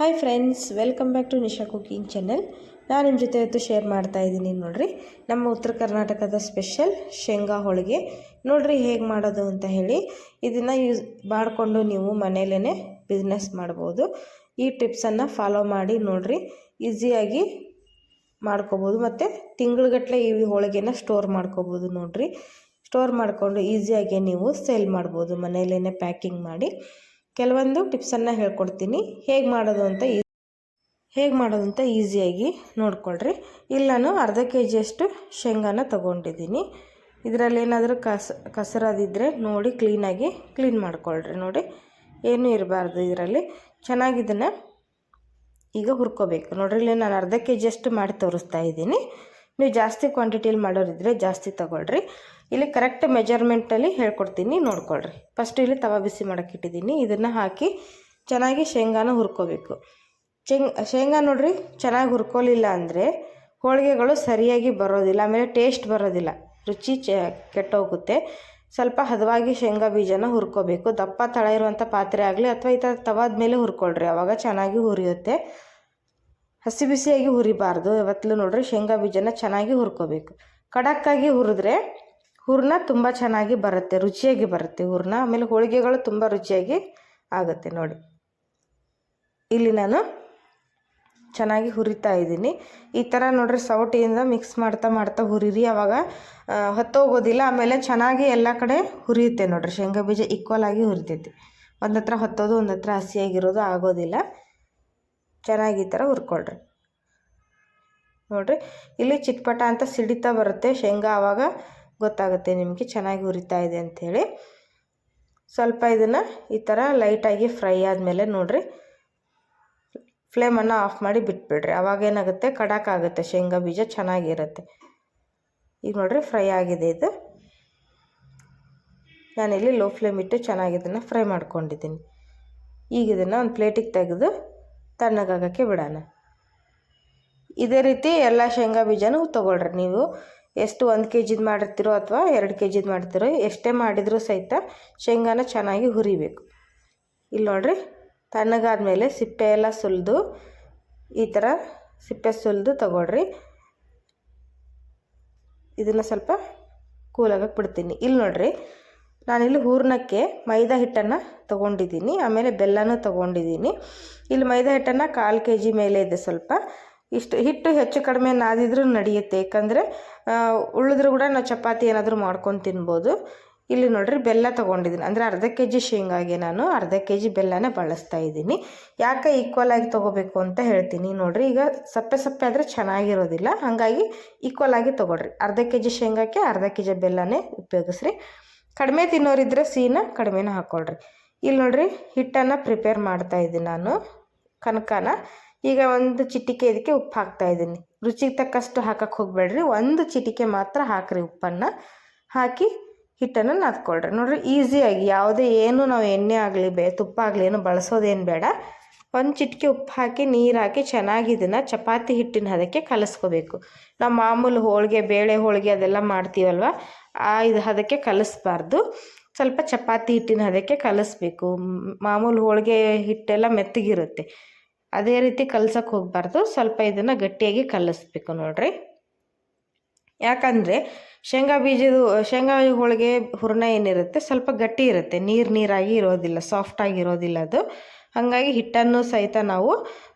Hi friends welcome back to Nisha cooking channel ನಾನು ನಿಮ್ಮ ಜೊತೆ ಇವತ್ತು ಶೇರ್ ಮಾಡ್ತಾ ಇದ್ದೀನಿ ನೋಡಿರಿ. ನಮ್ಮ ಉತ್ತರ ಕರ್ನಾಟಕದ ಸ್ಪೆಷಲ್ ಶೇಂಗಾ ಹೋಳಿಗೆ. ನೋಡಿರಿ ಹೇಗೆ ಮಾಡೋದು ಅಂತ ಹೇಳಿ. ಇದನ್ನು ಯೂಸ್ ಮಾಡಿಕೊಂಡು ನೀವು ಮನೇಲೇ ಬಿಸ್ನೆಸ್ ಮಾಡ್ಬೋದು. ಈ ಟಿಪ್ಸನ್ನು ಫಾಲೋ ಮಾಡಿ ನೋಡಿರಿ. ಈಸಿಯಾಗಿ ಮಾಡ್ಕೋಬೋದು. ಮತ್ತು ತಿಂಗಳಗಟ್ಟಲೆ ಈ ಹೋಳಿಗೆನ ಸ್ಟೋರ್ ಮಾಡ್ಕೋಬೋದು ನೋಡಿರಿ. ಸ್ಟೋರ್ ಮಾಡಿಕೊಂಡು ಈಸಿಯಾಗಿ ನೀವು ಸೇಲ್ ಮಾಡ್ಬೋದು. ಮನೆಯಲ್ಲೇ ಪ್ಯಾಕಿಂಗ್ ಮಾಡಿ. ಕೆಲವೊಂದು ಟಿಪ್ಸನ್ನು ಹೇಳ್ಕೊಡ್ತೀನಿ. ಹೇಗೆ ಮಾಡೋದು ಅಂತ ಈ ಹೇಗೆ ಮಾಡೋದು ಅಂತ ಈಸಿಯಾಗಿ ನೋಡ್ಕೊಳ್ರಿ. ಇಲ್ಲಿ ನಾನು ಅರ್ಧ ಕೆ ಜಿಯಷ್ಟು ಶೇಂಗಾನ ತೊಗೊಂಡಿದ್ದೀನಿ. ಇದರಲ್ಲಿ ಏನಾದರೂ ಕಸ ಕಸರದಿದ್ದರೆ ನೋಡಿ ಕ್ಲೀನಾಗಿ ಕ್ಲೀನ್ ಮಾಡ್ಕೊಳ್ರಿ ನೋಡಿ. ಏನೂ ಇರಬಾರ್ದು ಇದರಲ್ಲಿ. ಚೆನ್ನಾಗಿದ್ದನ್ನು ಈಗ ಹುರ್ಕೋಬೇಕು. ನೋಡ್ರಿ, ಇಲ್ಲಿ ನಾನು ಅರ್ಧ ಕೆ ಜಿಯಷ್ಟು ಮಾಡಿ ತೋರಿಸ್ತಾ ಇದ್ದೀನಿ. ನೀವು ಜಾಸ್ತಿ ಕ್ವಾಂಟಿಟಿಯಲ್ಲಿ ಮಾಡೋರಿದ್ರೆ ಜಾಸ್ತಿ ತೊಗೊಳ್ರಿ. ಇಲ್ಲಿ ಕರೆಕ್ಟ್ ಮೆಜರ್ಮೆಂಟಲ್ಲಿ ಹೇಳ್ಕೊಡ್ತೀನಿ, ನೋಡ್ಕೊಳ್ರಿ. ಫಸ್ಟ್ ಇಲ್ಲಿ ತವ ಬಿಸಿ ಮಾಡೋಕೆ ಇಟ್ಟಿದ್ದೀನಿ. ಇದನ್ನು ಹಾಕಿ ಚೆನ್ನಾಗಿ ಶೇಂಗಾನ ಹುರ್ಕೋಬೇಕು. ಚೆಂಗ್ ಶೇಂಗಾ ನೋಡ್ರಿ ಚೆನ್ನಾಗಿ ಹುರ್ಕೊಲಿಲ್ಲ ಅಂದರೆ ಹೋಳಿಗೆಗಳು ಸರಿಯಾಗಿ ಬರೋದಿಲ್ಲ, ಆಮೇಲೆ ಟೇಸ್ಟ್ ಬರೋದಿಲ್ಲ. ರುಚಿ ಚ, ಕೆಟ್ಟೋಗುತ್ತೆ. ಸ್ವಲ್ಪ ಹದವಾಗಿ ಶೇಂಗಾ ಬೀಜನ ಹುರ್ಕೋಬೇಕು. ದಪ್ಪ ತಳ ಇರುವಂಥ ಪಾತ್ರೆ ಆಗಲಿ ಅಥವಾ ಈ ಥರ ತವಾದ ಮೇಲೆ ಹುರ್ಕೊಳ್ರಿ. ಅವಾಗ ಚೆನ್ನಾಗಿ ಹುರಿಯುತ್ತೆ. ಹಸಿ ಬಿಸಿಯಾಗಿ ಹುರಿಬಾರ್ದು. ಯಾವತ್ತಲೂ ನೋಡ್ರಿ ಶೇಂಗಾ ಬೀಜನ ಚೆನ್ನಾಗಿ ಹುರ್ಕೋಬೇಕು. ಖಡಕ್ಕಾಗಿ ಹುರಿದ್ರೆ ಹೂರಣ ತುಂಬ ಚೆನ್ನಾಗಿ ಬರುತ್ತೆ, ರುಚಿಯಾಗಿ ಬರುತ್ತೆ ಹೂರಣ. ಆಮೇಲೆ ಹೋಳಿಗೆಗಳು ತುಂಬ ರುಚಿಯಾಗಿ ಆಗುತ್ತೆ ನೋಡಿ. ಇಲ್ಲಿ ನಾನು ಚೆನ್ನಾಗಿ ಹುರಿತಾ ಇದ್ದೀನಿ. ಈ ಥರ ನೋಡ್ರಿ ಸೌಟಿಯಿಂದ ಮಿಕ್ಸ್ ಮಾಡ್ತಾ ಮಾಡ್ತಾ ಹುರಿರಿ. ಆವಾಗ ಹೊತ್ತೋಗೋದಿಲ್ಲ. ಆಮೇಲೆ ಚೆನ್ನಾಗಿ ಎಲ್ಲ ಕಡೆ ಹುರಿಯುತ್ತೆ ನೋಡ್ರಿ. ಶೇಂಗಾ ಬೀಜ ಈಕ್ವಲ್ ಆಗಿ ಹುರಿತೈತಿ. ಒಂದು ಹತ್ರ ಹೊತ್ತೋದು ಒಂದು ಹತ್ರ ಹಸಿಯಾಗಿರೋದು ಆಗೋದಿಲ್ಲ. ಚೆನ್ನಾಗಿ ಈ ಥರ ಹುರ್ಕೊಳ್ರಿ. ನೋಡ್ರಿ, ಇಲ್ಲಿ ಚಿಟ್ಪಟ ಅಂತ ಸಿಡಿತಾ ಬರುತ್ತೆ. ಶೇಂಗಾ ಆವಾಗ ಗೊತ್ತಾಗುತ್ತೆ ನಿಮಗೆ, ಚೆನ್ನಾಗಿ ಹುರಿತಾ ಇದೆ ಅಂಥೇಳಿ. ಸ್ವಲ್ಪ ಇದನ್ನು ಈ ಥರ ಲೈಟಾಗಿ ಫ್ರೈ ಆದಮೇಲೆ ನೋಡಿರಿ, ಫ್ಲೇಮನ್ನು ಆಫ್ ಮಾಡಿ ಬಿಟ್ಬಿಡ್ರಿ. ಅವಾಗ ಏನಾಗುತ್ತೆ ಆಗುತ್ತೆ, ಶೇಂಗಾ ಬೀಜ ಚೆನ್ನಾಗಿರುತ್ತೆ. ಈಗ ನೋಡಿರಿ ಫ್ರೈ ಆಗಿದೆ ಇದು. ನಾನಿಲ್ಲಿ ಲೋ ಫ್ಲೇಮ್ ಇಟ್ಟು ಚೆನ್ನಾಗಿ ಇದನ್ನು ಫ್ರೈ ಮಾಡ್ಕೊಂಡಿದ್ದೀನಿ. ಈಗ ಇದನ್ನು ಒಂದು ಪ್ಲೇಟಿಗೆ ತೆಗೆದು ತಣ್ಣಗಾಗೋಕ್ಕೆ ಬಿಡೋಣ. ಇದೇ ರೀತಿ ಎಲ್ಲ ಶೇಂಗಾ ಬೀಜನೂ ತೊಗೊಳ್ರಿ ನೀವು. ಎಷ್ಟು ಒಂದು ಕೆ ಜಿದು ಮಾಡಿರ್ತೀರೋ ಅಥವಾ ಎರಡು ಕೆ ಜಿದು ಮಾಡ್ತಿರೋ ಎಷ್ಟೇ ಮಾಡಿದರೂ ಸಹಿತ ಶೇಂಗಾನ ಚೆನ್ನಾಗಿ ಹುರಿಬೇಕು. ಇಲ್ಲಿ ನೋಡಿರಿ ತಣ್ಣಗಾದ್ಮೇಲೆ ಸಿಪ್ಪೆ ಎಲ್ಲ ಸುಲಿದು, ಈ ಥರ ಸಿಪ್ಪೆ ಸುಲಿದು ತಗೊಳ್ರಿ. ಇದನ್ನು ಸ್ವಲ್ಪ ಕೂಲಾಗಕ್ಕೆ ಬಿಡ್ತೀನಿ. ಇಲ್ಲಿ ನೋಡಿರಿ, ನಾನಿಲ್ಲಿ ಹೂರ್ಣಕ್ಕೆ ಮೈದಾ ಹಿಟ್ಟನ್ನು ತೊಗೊಂಡಿದ್ದೀನಿ, ಆಮೇಲೆ ಬೆಲ್ಲನೂ ತೊಗೊಂಡಿದ್ದೀನಿ. ಇಲ್ಲಿ ಮೈದಾ ಹಿಟ್ಟನ್ನು ಕಾಲು ಕೆ ಜಿ ಮೇಲೆ ಇದೆ ಸ್ವಲ್ಪ. ಇಷ್ಟು ಹಿಟ್ಟು ಹೆಚ್ಚು ಕಡಿಮೆ ನಾದಿದ್ರೂ ನಡೆಯುತ್ತೆ. ಯಾಕಂದರೆ ಉಳಿದ್ರೂ ಕೂಡ ನಾವು ಚಪಾತಿ ಏನಾದರೂ ಮಾಡ್ಕೊಂಡು ತಿನ್ಬೋದು. ಇಲ್ಲಿ ನೋಡಿರಿ ಬೆಲ್ಲ ತೊಗೊಂಡಿದ್ದೀನಿ. ಅಂದರೆ ಅರ್ಧ ಕೆ ಜಿ ಶೇಂಗಾಗೆ ನಾನು ಅರ್ಧ ಕೆ ಜಿ ಬೆಲ್ಲನೇ ಬಳಸ್ತಾ ಇದ್ದೀನಿ. ಯಾಕೆ ಈಕ್ವಲ್ ಆಗಿ ತೊಗೋಬೇಕು ಅಂತ ಹೇಳ್ತೀನಿ. ನೋಡಿರಿ, ಈಗ ಸಪ್ಪೆ ಸಪ್ಪೆ ಆದರೆ ಚೆನ್ನಾಗಿರೋದಿಲ್ಲ. ಹಾಗಾಗಿ ಈಕ್ವಲ್ ಆಗಿ ತೊಗೊಳ್ರಿ. ಅರ್ಧ ಕೆ ಜಿ ಶೇಂಗಾಕ್ಕೆ ಅರ್ಧ ಕೆ ಜಿ ಬೆಲ್ಲನೇ ಉಪಯೋಗಿಸ್ರಿ. ಕಡಿಮೆ ತಿನ್ನೋರಿದ್ದರೆ ಸೀನ ಕಡಿಮೆನ ಹಾಕ್ಕೊಳ್ರಿ ಇಲ್ಲಿ ನೋಡ್ರಿ ಹಿಟ್ಟನ್ನು ಪ್ರಿಪೇರ್ ಮಾಡ್ತಾ ಇದ್ದೀನಿ ನಾನು. ಕನಕನ. ಈಗ ಒಂದು ಚಿಟಿಕೆ ಇದಕ್ಕೆ ಉಪ್ಪು ಹಾಕ್ತಾ ಇದ್ದೀನಿ. ರುಚಿಗೆ ತಕ್ಕಷ್ಟು ಹಾಕಕ್ಕೆ ಹೋಗಬೇಡ್ರಿ. ಒಂದು ಚಿಟಿಕೆ ಮಾತ್ರ ಹಾಕ್ರಿ ಉಪ್ಪನ್ನು. ಹಾಕಿ ಹಿಟ್ಟನ್ನು ನಾದ್ಕೊಳ್ರಿ. ನೋಡ್ರಿ ಈಸಿಯಾಗಿ ಯಾವುದೇ ಏನು ನಾವು ಎಣ್ಣೆ ಆಗಲಿ, ಬೇ, ತುಪ್ಪ ಆಗಲಿ ಏನು ಬಳಸೋದೇನು ಬೇಡ. ಒಂದು ಚಿಟಿಕೆ ಉಪ್ಪು ಹಾಕಿ, ನೀರು ಹಾಕಿ ಚೆನ್ನಾಗಿ ಇದನ್ನು ಚಪಾತಿ ಹಿಟ್ಟಿನ ಹದಕ್ಕೆ ಕಲಿಸ್ಕೋಬೇಕು. ನಾವು ಮಾಮೂಲು ಹೋಳಿಗೆ, ಬೇಳೆ ಹೋಳಿಗೆ ಅದೆಲ್ಲ ಮಾಡ್ತೀವಲ್ವ? ಆ ಇದು ಹದಕ್ಕೆ ಕಲಿಸ್ಬಾರ್ದು. ಸ್ವಲ್ಪ ಚಪಾತಿ ಹಿಟ್ಟಿನ ಹದಕ್ಕೆ ಕಲಿಸ್ಬೇಕು. ಮಾಮೂಲು ಹೋಳಿಗೆ ಹಿಟ್ಟೆಲ್ಲ ಮೆತ್ತಗಿರುತ್ತೆ. ಅದೇ ರೀತಿ ಕಲ್ಸಕ್ಕೆ ಹೋಗಬಾರ್ದು. ಸ್ವಲ್ಪ ಇದನ್ನು ಗಟ್ಟಿಯಾಗಿ ಕಲಿಸ್ಬೇಕು ನೋಡ್ರಿ. ಯಾಕಂದರೆ ಶೇಂಗಾ ಬೀಜದ, ಶೇಂಗಾ ಹೋಳಿಗೆ ಹೂರಣ ಏನಿರುತ್ತೆ, ಸ್ವಲ್ಪ ಗಟ್ಟಿ ಇರುತ್ತೆ. ನೀರು ನೀರಾಗಿ ಇರೋದಿಲ್ಲ ಸಾಫ್ಟಾಗಿ ಇರೋದಿಲ್ಲ ಅದು. ಹಾಗಾಗಿ ಹಿಟ್ಟನ್ನು ಸಹಿತ ನಾವು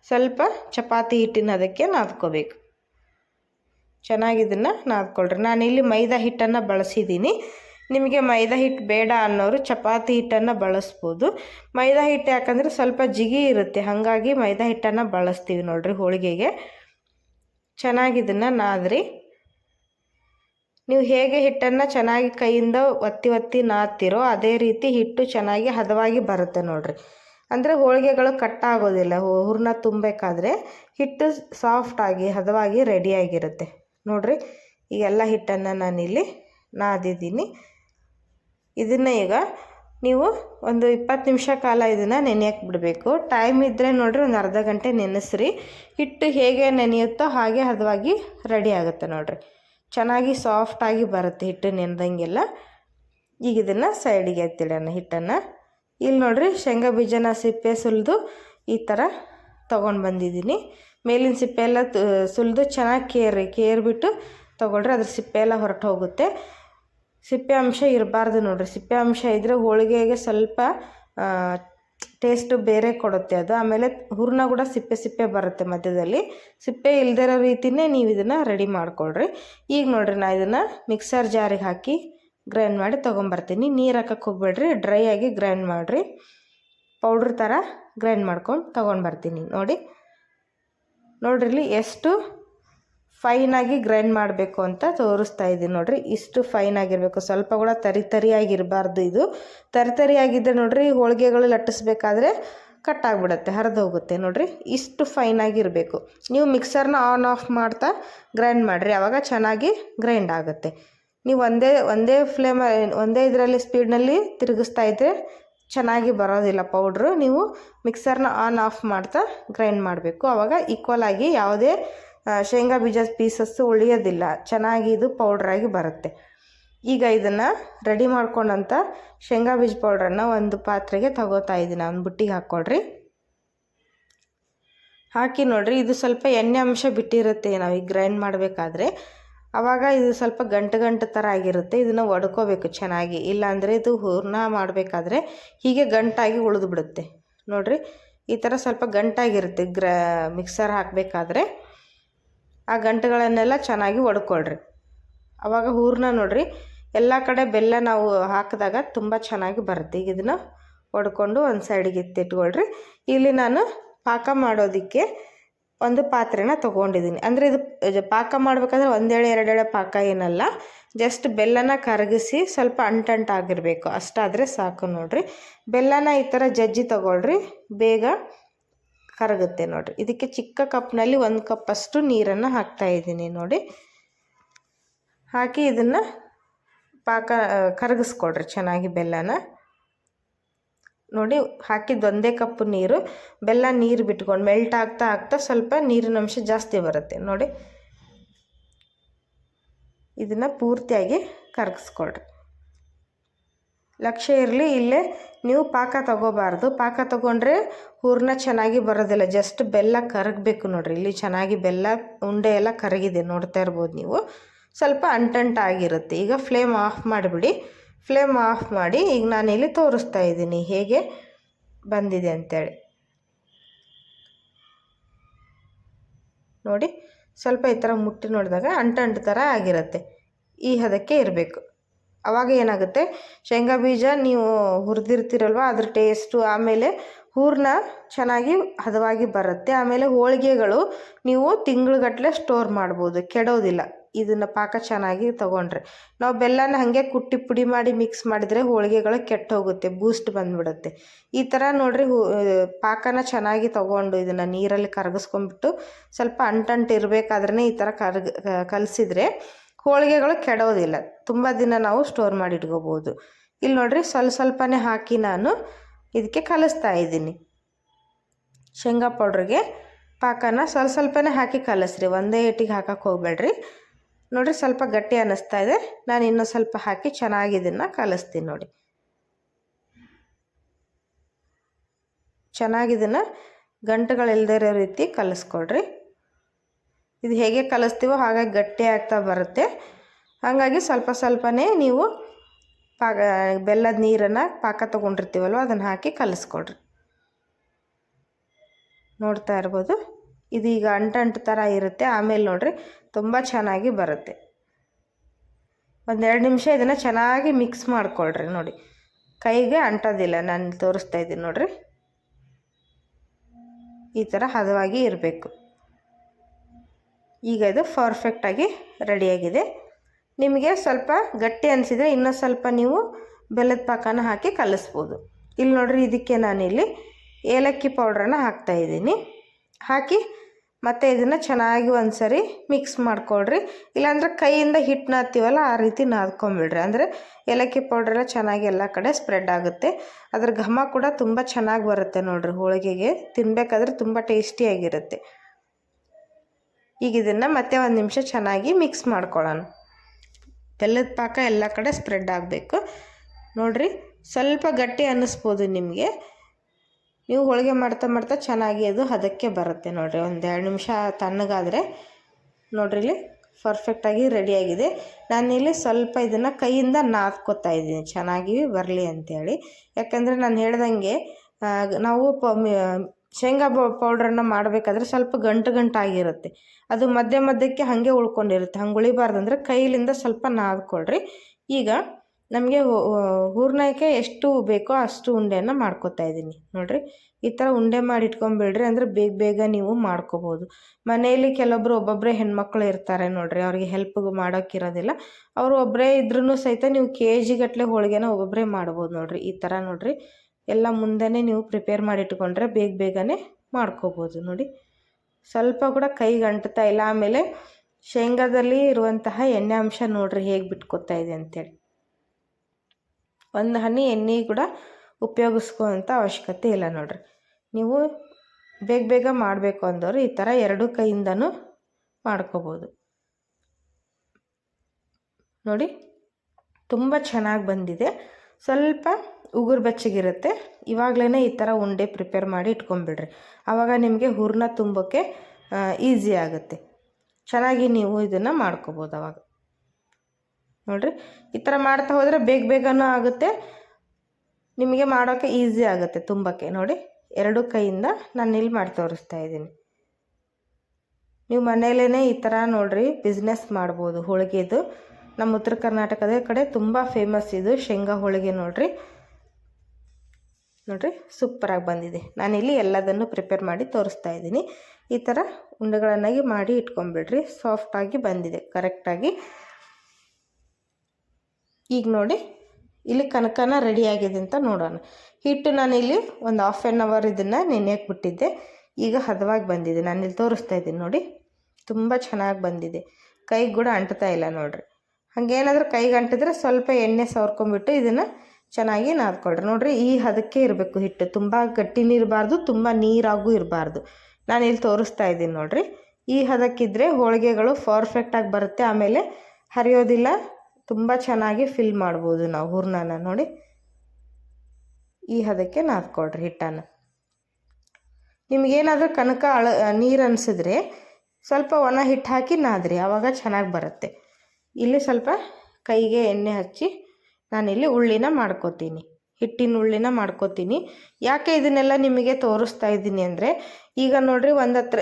ಸ್ವಲ್ಪ ಚಪಾತಿ ಹಿಟ್ಟಿನ ಅದಕ್ಕೆ ನಾದ್ಕೋಬೇಕು. ಚೆನ್ನಾಗಿದನ್ನು ನಾದ್ಕೊಳ್ರಿ. ನಾನಿಲ್ಲಿ ಮೈದಾ ಹಿಟ್ಟನ್ನು ಬಳಸಿದ್ದೀನಿ ನಿಮಗೆ ಮೈದಾ ಹಿಟ್ಟು ಬೇಡ ಅನ್ನೋರು ಚಪಾತಿ ಹಿಟ್ಟನ್ನು ಬಳಸ್ಬೋದು. ಮೈದಾ ಹಿಟ್ಟು ಯಾಕಂದರೆ ಸ್ವಲ್ಪ ಜಿಗಿ ಇರುತ್ತೆ, ಹಾಗಾಗಿ ಮೈದಾ ಹಿಟ್ಟನ್ನು ಬಳಸ್ತೀವಿ ನೋಡಿರಿ ಹೋಳಿಗೆಗೆ. ಚೆನ್ನಾಗಿ ಇದನ್ನು ನಾದ್ರಿ. ನೀವು ಹೇಗೆ ಹಿಟ್ಟನ್ನು ಚೆನ್ನಾಗಿ ಕೈಯಿಂದ ಒತ್ತಿ ಒತ್ತಿ ನಾದ್ತಿರೋ ಅದೇ ರೀತಿ ಹಿಟ್ಟು ಚೆನ್ನಾಗಿ ಹದವಾಗಿ ಬರುತ್ತೆ ನೋಡಿರಿ. ಅಂದರೆ ಹೋಳಿಗೆಗಳು ಕಟ್ಟಾಗೋದಿಲ್ಲ ಹೂರ್ಣ ತುಂಬಬೇಕಾದ್ರೆ ಹಿಟ್ಟು ಸಾಫ್ಟಾಗಿ ಹದವಾಗಿ ರೆಡಿಯಾಗಿರುತ್ತೆ ನೋಡಿರಿ, ಈಗೆಲ್ಲ ಹಿಟ್ಟನ್ನು ನಾನಿಲ್ಲಿ ನಾದಿದ್ದೀನಿ. ಇದನ್ನು ಈಗ ನೀವು ಒಂದು ಇಪ್ಪತ್ತು ನಿಮಿಷ ಕಾಲ ಇದನ್ನು ನೆನೆಯಕ್ಕೆ ಬಿಡಬೇಕು. ಟೈಮ್ ಇದ್ದರೆ ನೋಡಿರಿ ಒಂದು ಅರ್ಧ ಗಂಟೆ ನೆನೆಸ್ರಿ. ಹಿಟ್ಟು ಹೇಗೆ ನೆನೆಯುತ್ತೋ ಹಾಗೆ ಹದವಾಗಿ ರೆಡಿ ಆಗುತ್ತೆ ನೋಡಿರಿ. ಚೆನ್ನಾಗಿ ಸಾಫ್ಟಾಗಿ ಬರುತ್ತೆ ಹಿಟ್ಟು ನೆನೆದಂಗೆಲ್ಲ. ಈಗ ಇದನ್ನು ಸೈಡಿಗೆ ಎತ್ತಿಡೋಣ ಹಿಟ್ಟನ್ನು. ಇಲ್ಲಿ ನೋಡಿರಿ ಶೇಂಗಾ ಬೀಜನ ಸಿಪ್ಪೆ ಸುಲಿದು ಈ ಥರ ತೊಗೊಂಡು ಬಂದಿದ್ದೀನಿ. ಮೇಲಿನ ಸಿಪ್ಪೆ ಎಲ್ಲ ಸುಲಿದು ಚೆನ್ನಾಗಿ ಕೇರಿ ಕೇರ್ಬಿಟ್ಟು ತೊಗೊಳ್ರಿ. ಅದ್ರ ಸಿಪ್ಪೆ ಎಲ್ಲ ಹೊರಟು ಹೋಗುತ್ತೆ ಸಿಪ್ಪೆ ಅಂಶ ಇರಬಾರ್ದು ನೋಡಿರಿ. ಸಿಪ್ಪೆ ಅಂಶ ಇದ್ದರೆ ಹೋಳಿಗೆಗೆ ಸ್ವಲ್ಪ ಟೇಸ್ಟು ಬೇರೆ ಕೊಡುತ್ತೆ ಅದು. ಆಮೇಲೆ ಹೂರ್ಣ ಕೂಡ ಸಿಪ್ಪೆ ಸಿಪ್ಪೆ ಬರುತ್ತೆ ಮಧ್ಯದಲ್ಲಿ. ಸಿಪ್ಪೆ ಇಲ್ದಿರೋ ರೀತಿಯೇ ನೀವು ಇದನ್ನು ರೆಡಿ ಮಾಡಿಕೊಳ್ರಿ. ಈಗ ನೋಡಿರಿ ನಾ ಇದನ್ನು ಮಿಕ್ಸರ್ ಜಾರಿಗೆ ಹಾಕಿ ಗ್ರೈಂಡ್ ಮಾಡಿ ತೊಗೊಂಬರ್ತೀನಿ. ನೀರು ಹಾಕಕ್ಕೆ ಹೋಗ್ಬೇಡ್ರಿ. ಡ್ರೈ ಆಗಿ ಗ್ರೈಂಡ್ ಮಾಡಿರಿ. ಪೌಡ್ರ್ ಥರ ಗ್ರೈಂಡ್ ಮಾಡ್ಕೊಂಡು ತೊಗೊಂಡು ಬರ್ತೀನಿ. ನೋಡಿ. ನೋಡ್ರಿ ಎಷ್ಟು ಫೈನಾಗಿ ಗ್ರೈಂಡ್ ಮಾಡಬೇಕು ಅಂತ ತೋರಿಸ್ತಾ ಇದ್ದೀನಿ ನೋಡಿರಿ. ಇಷ್ಟು ಫೈನ್ ಆಗಿರಬೇಕು. ಸ್ವಲ್ಪ ಕೂಡ ತರಿ ತರಿಯಾಗಿರಬಾರ್ದು ಇದು. ತರಿ ತರಿಯಾಗಿದ್ದರೆ ನೋಡಿರಿ ಹೋಳಿಗೆಗಳು ಲಟ್ಟಿಸ್ಬೇಕಾದ್ರೆ ಕಟ್ ಆಗಿಬಿಡುತ್ತೆ, ಹರಿದು ಹೋಗುತ್ತೆ ನೋಡಿರಿ. ಇಷ್ಟು ಫೈನಾಗಿರಬೇಕು ನೀವು ಮಿಕ್ಸರ್ನ ಆನ್ ಆಫ್ ಮಾಡ್ತಾ ಗ್ರೈಂಡ್ ಮಾಡಿರಿ. ಆವಾಗ ಚೆನ್ನಾಗಿ ಗ್ರೈಂಡ್ ಆಗುತ್ತೆ. ನೀವು ಒಂದೇ ಒಂದೇ ಫ್ಲೇಮ ಒಂದೇ ಇದರಲ್ಲಿ ಸ್ಪೀಡ್ನಲ್ಲಿ ತಿರುಗಿಸ್ತಾ ಇದ್ದರೆ ಚೆನ್ನಾಗಿ ಬರೋದಿಲ್ಲ ಪೌಡ್ರು ನೀವು ಮಿಕ್ಸರ್ನ ಆನ್ ಆಫ್ ಮಾಡ್ತಾ ಗ್ರೈಂಡ್ ಮಾಡಬೇಕು. ಆವಾಗ ಆಗಿ ಯಾವುದೇ ಶೇಂಗಾ ಬೀಜ ಪೀಸಸ್ಸು ಉಳಿಯೋದಿಲ್ಲ. ಚೆನ್ನಾಗಿ ಇದು ಪೌಡ್ರಾಗಿ ಬರುತ್ತೆ. ಈಗ ಇದನ್ನು ರೆಡಿ ಮಾಡ್ಕೊಂಡಂಥ ಶೇಂಗಾ ಬೀಜ ಪೌಡ್ರನ್ನು ಒಂದು ಪಾತ್ರೆಗೆ ತಗೋತಾ ಇದ್ದೀನಿ ಒಂದು ಬುಟ್ಟಿಗೆ ಹಾಕ್ಕೊಳ್ರಿ ಹಾಕಿ ನೋಡಿರಿ, ಇದು ಸ್ವಲ್ಪ ಎಣ್ಣೆ ಅಂಶ ಬಿಟ್ಟಿರುತ್ತೆ. ನಾವು ಈಗ ಗ್ರೈಂಡ್ ಮಾಡಬೇಕಾದ್ರೆ ಆವಾಗ ಇದು ಸ್ವಲ್ಪ ಗಂಟು ಗಂಟು ಥರ ಆಗಿರುತ್ತೆ. ಇದನ್ನು ಒಡ್ಕೋಬೇಕು ಚೆನ್ನಾಗಿ. ಇಲ್ಲಾಂದರೆ ಇದು ಹೂರ್ಣ ಮಾಡಬೇಕಾದ್ರೆ ಹೀಗೆ ಗಂಟಾಗಿ ಉಳಿದು ಬಿಡುತ್ತೆ. ನೋಡಿರಿ, ಈ ಥರ ಸ್ವಲ್ಪ ಗಂಟಾಗಿರುತ್ತೆ ಗ್ರ ಮಿಕ್ಸರ್ ಹಾಕಬೇಕಾದ್ರೆ. ಆ ಗಂಟುಗಳನ್ನೆಲ್ಲ ಚೆನ್ನಾಗಿ ಒಡ್ಕೊಳ್ರಿ. ಅವಾಗ ಹೂರಣ ನೋಡಿರಿ, ಎಲ್ಲ ಕಡೆ ಬೆಲ್ಲ ನಾವು ಹಾಕಿದಾಗ ತುಂಬ ಚೆನ್ನಾಗಿ ಬರುತ್ತೆ. ಈಗ ಇದನ್ನು ಒಡ್ಕೊಂಡು ಒಂದು ಸೈಡಿಗೆ ಎತ್ತಿಟ್ಕೊಳ್ರಿ ಇಲ್ಲಿ ನಾನು ಪಾಕ ಮಾಡೋದಕ್ಕೆ ಒಂದು ಪಾತ್ರೆನ ತೊಗೊಂಡಿದ್ದೀನಿ ಅಂದರೆ ಇದು ಪಾಕ ಮಾಡಬೇಕಾದ್ರೆ ಒಂದೇಳೆ ಎರಡೆಳೆ ಪಾಕ ಏನಲ್ಲ ಜಸ್ಟ್ ಬೆಲ್ಲನ ಕರಗಿಸಿ ಸ್ವಲ್ಪ ಅಂಟಂಟಾಗಿರಬೇಕು. ಅಷ್ಟಾದರೆ ಸಾಕು ನೋಡಿರಿ. ಬೆಲ್ಲನ ಈ ಥರ ಜಜ್ಜಿ ತೊಗೊಳ್ರಿ. ಬೇಗ ಕರಗುತ್ತೆ ನೋಡಿರಿ. ಇದಕ್ಕೆ ಚಿಕ್ಕ ಕಪ್ನಲ್ಲಿ ಒಂದು ಕಪ್ಪಷ್ಟು ನೀರನ್ನು ಹಾಕ್ತಾ ಇದ್ದೀನಿ ನೋಡಿ. ಹಾಕಿ ಇದನ್ನು ಪಾಕ ಕರಗಿಸ್ಕೊಡ್ರಿ ಚೆನ್ನಾಗಿ ಬೆಲ್ಲನ. ನೋಡಿ, ಹಾಕಿದ್ದು ಒಂದೇ ಕಪ್ಪು ನೀರು. ಬೆಲ್ಲ ನೀರು ಬಿಟ್ಕೊಂಡು ಮೆಲ್ಟ್ ಆಗ್ತಾ ಆಗ್ತಾ ಸ್ವಲ್ಪ ನೀರಿನ ಅಂಶ ಜಾಸ್ತಿ ಬರುತ್ತೆ ನೋಡಿ. ಇದನ್ನು ಪೂರ್ತಿಯಾಗಿ ಕರಗಿಸ್ಕೊಳ್ರಿ. ಲಕ್ಷ್ಯ ಇರಲಿ, ಇಲ್ಲೇ ನೀವು ಪಾಕ ತಗೋಬಾರ್ದು. ಪಾಕ ತಗೊಂಡ್ರೆ ಹೂರ್ಣ ಚೆನ್ನಾಗಿ ಬರೋದಿಲ್ಲ. ಜಸ್ಟ್ ಬೆಲ್ಲ ಕರಗಬೇಕು ನೋಡಿರಿ. ಇಲ್ಲಿ ಚೆನ್ನಾಗಿ ಬೆಲ್ಲ, ಉಂಡೆ ಎಲ್ಲ ಕರಗಿದೆ ನೋಡ್ತಾ ಇರ್ಬೋದು ನೀವು. ಸ್ವಲ್ಪ ಅಂಟಂಟಾಗಿರುತ್ತೆ ಈಗ ಫ್ಲೇಮ್ ಆಫ್ ಮಾಡಿಬಿಡಿ. ಫ್ಲೇಮ್ ಆಫ್ ಮಾಡಿ ಈಗ ನಾನು ಇಲ್ಲಿ ತೋರಿಸ್ತಾ ಇದ್ದೀನಿ ಹೇಗೆ ಬಂದಿದೆ ಅಂತೇಳಿ. ನೋಡಿ, ಸ್ವಲ್ಪ ಈ ಥರ ಮುಟ್ಟಿ ನೋಡಿದಾಗ ಅಂಟಂಟು ಥರ ಆಗಿರುತ್ತೆ. ಈ ಹದಕ್ಕೆ ಇರಬೇಕು. ಆವಾಗ ಏನಾಗುತ್ತೆ? ಶೇಂಗಾ ಬೀಜ ನೀವು ಹುರಿದಿರ್ತೀರಲ್ವ? ಅದ್ರ ಟೇಸ್ಟು ಆಮೇಲೆ ಹೂರಣ ಚೆನ್ನಾಗಿ ಹದವಾಗಿ ಬರುತ್ತೆ. ಆಮೇಲೆ ಹೋಳಿಗೆಗಳು ನೀವು ತಿಂಗಳುಗಟ್ಟಲೆ ಸ್ಟೋರ್ ಮಾಡ್ಬೋದು. ಕೆಡೋದಿಲ್ಲ. ಇದನ್ನು ಪಾಕ ಚೆನ್ನಾಗಿ ತೊಗೊಂಡ್ರೆ. ನಾವು ಬೆಲ್ಲನ ಹಾಗೆ ಕುಟ್ಟಿ ಪುಡಿ ಮಾಡಿ ಮಿಕ್ಸ್ ಮಾಡಿದರೆ ಹೋಳಿಗೆಗಳು ಕೆಟ್ಟೋಗುತ್ತೆ ಬೂಸ್ಟ್ ಬಂದ್ಬಿಡುತ್ತೆ. ಈ ಥರ ನೋಡಿರಿ ಹೂ ಪಾಕನ ಚೆನ್ನಾಗಿ ತೊಗೊಂಡು ಇದನ್ನು ನೀರಲ್ಲಿ ಕರಗಿಸ್ಕೊಂಡ್ಬಿಟ್ಟು ಸ್ವಲ್ಪ ಅಂಟಂಟು ಇರಬೇಕಾದ್ರೆ ಈ ಥರ ಕರ್ಗ ಕಲಸಿದ್ರೆ ಹೋಳಿಗೆಗಳು ಕೆಡೋದಿಲ್ಲ. ತುಂಬ ದಿನ ನಾವು ಸ್ಟೋರ್ ಮಾಡಿ ಇಟ್ಕೋಬೋದು. ಇಲ್ಲಿ ನೋಡ್ರಿ ಸ್ವಲ್ಪ ಸ್ವಲ್ಪನೇ ಹಾಕಿ ನಾನು ಇದಕ್ಕೆ ಕಲಿಸ್ತಾ ಇದ್ದೀನಿ. ಶೇಂಗಾ ಪೌಡ್ರಿಗೆ ಪಾಕನ ಸ್ವಲ್ಪ ಸ್ವಲ್ಪನೇ ಹಾಕಿ ಕಲಿಸ್ರಿ. ಒಂದೇ ಏಟಿಗೆ ಹಾಕಕ್ಕೆ ಹೋಗ್ಬೇಡ್ರಿ. ನೋಡಿರಿ ಸ್ವಲ್ಪ ಗಟ್ಟಿ ಅನ್ನಿಸ್ತಾ ಇದೆ. ನಾನು ಇನ್ನೂ ಸ್ವಲ್ಪ ಹಾಕಿ ಚೆನ್ನಾಗಿ ಇದನ್ನು ಕಲಿಸ್ತೀನಿ ನೋಡಿ. ಚೆನ್ನಾಗಿದನ್ನು ಗಂಟುಗಳಿಲ್ದಿರೋ ರೀತಿ ಕಲಿಸ್ಕೊಳ್ರಿ. ಇದು ಹೇಗೆ ಕಲಿಸ್ತೀವೋ ಹಾಗಾಗಿ ಗಟ್ಟಿ ಆಗ್ತಾ ಬರುತ್ತೆ. ಹಾಗಾಗಿ ಸ್ವಲ್ಪ ಸ್ವಲ್ಪನೇ ನೀವು ಪಾಕ, ಬೆಲ್ಲದ ನೀರನ್ನು ಪಾಕ ತೊಗೊಂಡಿರ್ತೀವಲ್ವ, ಅದನ್ನು ಹಾಕಿ ಕಲಿಸ್ಕೊಡ್ರಿ. ನೋಡ್ತಾ ಇರ್ಬೋದು. ಇದು ಈಗ ಅಂಟಂಟು ಥರ ಇರುತ್ತೆ. ಆಮೇಲೆ ನೋಡಿರಿ, ತುಂಬ ಚೆನ್ನಾಗಿ ಬರುತ್ತೆ. ಒಂದೆರಡು ನಿಮಿಷ ಇದನ್ನು ಚೆನ್ನಾಗಿ ಮಿಕ್ಸ್ ಮಾಡಿಕೊಳ್ರಿ ನೋಡಿ. ಕೈಗೆ ಅಂಟೋದಿಲ್ಲ, ನಾನು ತೋರಿಸ್ತಾ ಇದ್ದೀನಿ ನೋಡಿರಿ. ಈ ಥರ ಹದವಾಗಿ ಇರಬೇಕು. ಈಗ ಇದು ಪರ್ಫೆಕ್ಟಾಗಿ ರೆಡಿಯಾಗಿದೆ ನಿಮಗೆ ಸ್ವಲ್ಪ ಗಟ್ಟಿ ಅನಿಸಿದರೆ ಇನ್ನೂ ಸ್ವಲ್ಪ ನೀವು ಬೆಲ್ಲದ ಪಾಕನ ಹಾಕಿ ಕಲಿಸ್ಬೋದು. ಇಲ್ಲಿ ನೋಡಿರಿ ಇದಕ್ಕೆ ನಾನಿಲ್ಲಿ ಏಲಕ್ಕಿ ಪೌಡ್ರನ್ನ ಹಾಕ್ತಾಯಿದ್ದೀನಿ ಹಾಕಿ ಮತ್ತು ಇದನ್ನು ಚೆನ್ನಾಗಿ ಒಂದು ಸರಿ ಮಿಕ್ಸ್ ಮಾಡಿಕೊಡ್ರಿ ಇಲ್ಲಾಂದ್ರೆ ಕೈಯಿಂದ ಹಿಟ್ಟು ನಾದ್ತೀವಲ್ಲ ಆ ರೀತಿ ನಾದ್ಕೊಂಬಿಡ್ರಿ. ಅಂದರೆ ಏಲಕ್ಕಿ ಪೌಡ್ರೆಲ್ಲ ಚೆನ್ನಾಗಿ ಎಲ್ಲ ಕಡೆ ಸ್ಪ್ರೆಡ್ ಆಗುತ್ತೆ. ಅದ್ರ ಘಮ ಕೂಡ ತುಂಬ ಚೆನ್ನಾಗಿ ಬರುತ್ತೆ ನೋಡಿರಿ ಹೋಳಿಗೆಗೆ. ತಿನ್ನಬೇಕಾದ್ರೆ ತುಂಬ ಟೇಸ್ಟಿಯಾಗಿರುತ್ತೆ ಈಗ ಇದನ್ನು ಮತ್ತೆ ಒಂದು ನಿಮಿಷ ಚೆನ್ನಾಗಿ ಮಿಕ್ಸ್ ಮಾಡ್ಕೊಳ್ಳೋಣ ಬೆಲ್ಲದ ಪಾಕ ಎಲ್ಲ ಕಡೆ ಸ್ಪ್ರೆಡ್ ಆಗಬೇಕು. ನೋಡಿರಿ, ಸ್ವಲ್ಪ ಗಟ್ಟಿ ಅನ್ನಿಸ್ಬೋದು ನಿಮಗೆ. ನೀವು ಹೋಳಿಗೆ ಮಾಡ್ತಾ ಮಾಡ್ತಾ ಚೆನ್ನಾಗಿ ಅದು ಹದಕ್ಕೆ ಬರುತ್ತೆ ನೋಡಿರಿ. ಒಂದು ಎರಡು ನಿಮಿಷ ತಣ್ಣಗಾದರೆ ನೋಡ್ರಿ ಇಲ್ಲಿ ಪರ್ಫೆಕ್ಟಾಗಿ ರೆಡಿಯಾಗಿದೆ ನಾನಿಲ್ಲಿ ಸ್ವಲ್ಪ ಇದನ್ನು ಕೈಯಿಂದ ನಾದ್ಕೋತಾ ಇದ್ದೀನಿ. ಚೆನ್ನಾಗಿ ಬರಲಿ ಅಂತೇಳಿ. ಯಾಕಂದರೆ ನಾನು ಹೇಳ್ದಂಗೆ ನಾವು ಪ ಶೇಂಗಾ ಪೌಡ್ರನ್ನ ಮಾಡಬೇಕಾದ್ರೆ ಸ್ವಲ್ಪ ಗಂಟು ಗಂಟಾಗಿರುತ್ತೆ. ಅದು ಮಧ್ಯ ಮಧ್ಯಕ್ಕೆ ಹಾಗೆ ಉಳ್ಕೊಂಡಿರುತ್ತೆ. ಹಂಗೆ ಉಳಿಬಾರ್ದಂದ್ರೆ ಕೈಲಿಂದ ಸ್ವಲ್ಪ ನಾದ್ಕೊಳ್ರಿ. ಈಗ ನಮಗೆ ಹೂರ್ಣಕ್ಕೆ ಎಷ್ಟು ಬೇಕೋ ಅಷ್ಟು ಉಂಡೆಯನ್ನು ಮಾಡ್ಕೊತಾ ಇದ್ದೀನಿ. ನೋಡಿರಿ, ಈ ಥರ ಉಂಡೆ ಮಾಡಿ ಇಟ್ಕೊಂಬಿಡ್ರಿ ಅಂದರೆ ಬೇಗ ಬೇಗ ನೀವು ಮಾಡ್ಕೋಬೋದು. ಮನೆಯಲ್ಲಿ ಕೆಲವೊಬ್ರು ಒಬ್ಬೊಬ್ಬರೇ ಹೆಣ್ಮಕ್ಳು ಇರ್ತಾರೆ ನೋಡಿರಿ, ಅವ್ರಿಗೆ ಹೆಲ್ಪ್ ಮಾಡೋಕ್ಕಿರೋದಿಲ್ಲ ಅವರು ಒಬ್ಬರೇ ಇದ್ರೂ ಸಹಿತ ನೀವು ಕೆ ಜಿಗಟ್ಟಲೆ ಹೋಳಿಗೆನ ಒಬ್ಬೊಬ್ಬರೇ ಮಾಡ್ಬೋದು ನೋಡಿರಿ. ಈ ಥರ ನೋಡ್ರಿ ಎಲ್ಲ ಮುಂದೆನೇ ನೀವು ಪ್ರಿಪೇರ್ ಮಾಡಿ ಇಟ್ಕೊಂಡ್ರೆ ಬೇಗ ಬೇಗನೆ ಮಾಡ್ಕೋಬೋದು ನೋಡಿ. ಸ್ವಲ್ಪ ಕೂಡ ಕೈಗೆ ಅಂಟ್ತಾ ಇಲ್ಲ ಆಮೇಲೆ ಶೇಂಗಾದಲ್ಲಿ ಇರುವಂತಹ ಎಣ್ಣೆ ಅಂಶ ನೋಡ್ರಿ ಹೇಗೆ ಬಿಟ್ಕೊತಾ ಇದೆ ಅಂತೇಳಿ. ಒಂದು ಹನಿ ಎಣ್ಣೆ ಕೂಡ ಉಪಯೋಗಿಸ್ಕೋವಂಥ ಅವಶ್ಯಕತೆ ಇಲ್ಲ ನೋಡ್ರಿ. ನೀವು ಬೇಗ ಬೇಗ ಮಾಡಬೇಕು ಅಂದವರು ಈ ಥರ ಎರಡು ಕೈಯಿಂದನೂ ಮಾಡ್ಕೋಬೋದು. ನೋಡಿ, ತುಂಬ ಚೆನ್ನಾಗಿ ಬಂದಿದೆ. ಸ್ವಲ್ಪ ಉಗುರು ಬೆಚ್ಚಗಿರುತ್ತೆ. ಇವಾಗಲೇ ಈ ಥರ ಉಂಡೆ ಪ್ರಿಪೇರ್ ಮಾಡಿ ಇಟ್ಕೊಂಬಿಡ್ರಿ. ಆವಾಗ ನಿಮಗೆ ಹೂರಣ ತುಂಬೋಕ್ಕೆ ಈಸಿ ಆಗುತ್ತೆ. ಚೆನ್ನಾಗಿ ನೀವು ಇದನ್ನು ಮಾಡ್ಕೋಬೋದು ಅವಾಗ. ನೋಡಿರಿ? ಈ ಥರ ಮಾಡ್ತಾ ಹೋದರೆ ಬೇಗ ಬೇಗನೂ ಆಗುತ್ತೆ. ನಿಮಗೆ ಮಾಡೋಕ್ಕೆ ಈಸಿ ಆಗುತ್ತೆ ತುಂಬಕ್ಕೆ. ನೋಡಿ, ಎರಡು ಕೈಯಿಂದ ನಾನು ಇಲ್ಲಿ ಮಾಡಿ ತೋರಿಸ್ತಾ ಇದ್ದೀನಿ. ನೀವು ಮನೆಯಲ್ಲೇ ಈ ಥರ ನೋಡ್ರಿ ಬಿಸ್ನೆಸ್ ಮಾಡ್ಬೋದು, ಹೋಳಿಗೆದು. ನಮ್ಮ ಉತ್ತರ ಕರ್ನಾಟಕದ ಕಡೆ ತುಂಬ ಫೇಮಸ್ ಇದು. ಶೇಂಗಾ ಹೋಳಿಗೆ ನೋಡ್ರಿ. ನೋಡ್ರಿ ಸೂಪರಾಗಿ ಬಂದಿದೆ. ನಾನಿಲ್ಲಿ ಎಲ್ಲದನ್ನು ಪ್ರಿಪೇರ್ ಮಾಡಿ ತೋರಿಸ್ತಾ ಇದ್ದೀನಿ. ಈ ಥರ ಉಂಡೆಗಳನ್ನಾಗಿ ಮಾಡಿ ಇಟ್ಕೊಂಬಿಡ್ರಿ ಸಾಫ್ಟಾಗಿ ಬಂದಿದೆ ಕರೆಕ್ಟಾಗಿ ಈಗ ನೋಡಿ, ಇಲ್ಲಿ ಕನಕನ ರೆಡಿ ಆಗಿದೆ ಅಂತ ನೋಡೋಣ. ಹಿಟ್ಟು ನಾನಿಲ್ಲಿ ಒಂದು ಹಾಫ್ ಆ್ಯನ್ ಅವರ್ ಇದನ್ನು ನೆನೆಯಕ್ಕೆ ಬಿಟ್ಟಿದ್ದೆ. ಈಗ ಹದವಾಗಿ ಬಂದಿದೆ. ನಾನಿಲ್ಲಿ ತೋರಿಸ್ತಾ ಇದ್ದೀನಿ ನೋಡಿ. ತುಂಬ ಚೆನ್ನಾಗಿ ಬಂದಿದೆ. ಕೈಗೆ ಕೂಡ ಅಂಟ್ತಾ ಇಲ್ಲ ನೋಡ್ರಿ. ಹಾಗೇನಾದ್ರೂ ಕೈಗಂಟಿದ್ರೆ ಸ್ವಲ್ಪ ಎಣ್ಣೆ ಸವರ್ಕೊಂಬಿಟ್ಟು ಇದನ್ನು ಚೆನ್ನಾಗಿ ನಾದ್ಕೊಳ್ರಿ. ನೋಡಿರಿ, ಈ ಹದಕ್ಕೆ ಇರಬೇಕು ಹಿಟ್ಟು. ತುಂಬ ಗಟ್ಟಿನೂ ಇರಬಾರ್ದು ತುಂಬ ನೀರಾಗೂ ಇರಬಾರ್ದು. ನಾನು ಇಲ್ಲಿ ತೋರಿಸ್ತಾ ಇದ್ದೀನಿ ನೋಡಿರಿ. ಈ ಹದಕ್ಕಿದ್ರೆ ಹೋಳಿಗೆಗಳು ಪರ್ಫೆಕ್ಟಾಗಿ ಬರುತ್ತೆ. ಆಮೇಲೆ ಹರಿಯೋದಿಲ್ಲ, ತುಂಬ ಚೆನ್ನಾಗಿ ಫಿಲ್ ಮಾಡ್ಬೋದು ನಾವು ಹೂರ್ಣನ ನೋಡಿ. ಈ ಹದಕ್ಕೆ ನಾದ್ಕೊಳ್ರಿ ಹಿಟ್ಟನ್ನು. ನಿಮಗೇನಾದರೂ ಕನಕ ಅಳ ನೀರು ಅನಿಸಿದ್ರೆ ಸ್ವಲ್ಪ ಒಣ ಹಿಟ್ಟು ಹಾಕಿ ನಾದ್ರಿ ಆವಾಗ ಚೆನ್ನಾಗಿ ಬರುತ್ತೆ. ಇಲ್ಲಿ ಸ್ವಲ್ಪ ಕೈಗೆ ಎಣ್ಣೆ ಹಚ್ಚಿ ನಾನಿಲ್ಲಿ ಉಳ್ಳಿನ ಮಾಡ್ಕೋತೀನಿ. ಹಿಟ್ಟಿನ ಉಳ್ಳಿನ ಮಾಡ್ಕೋತೀನಿ. ಯಾಕೆ ಇದನ್ನೆಲ್ಲ ನಿಮಗೆ ತೋರಿಸ್ತಾ ಇದ್ದೀನಿ ಅಂದರೆ, ಈಗ ನೋಡ್ರಿ ಒಂದು ಹತ್ರ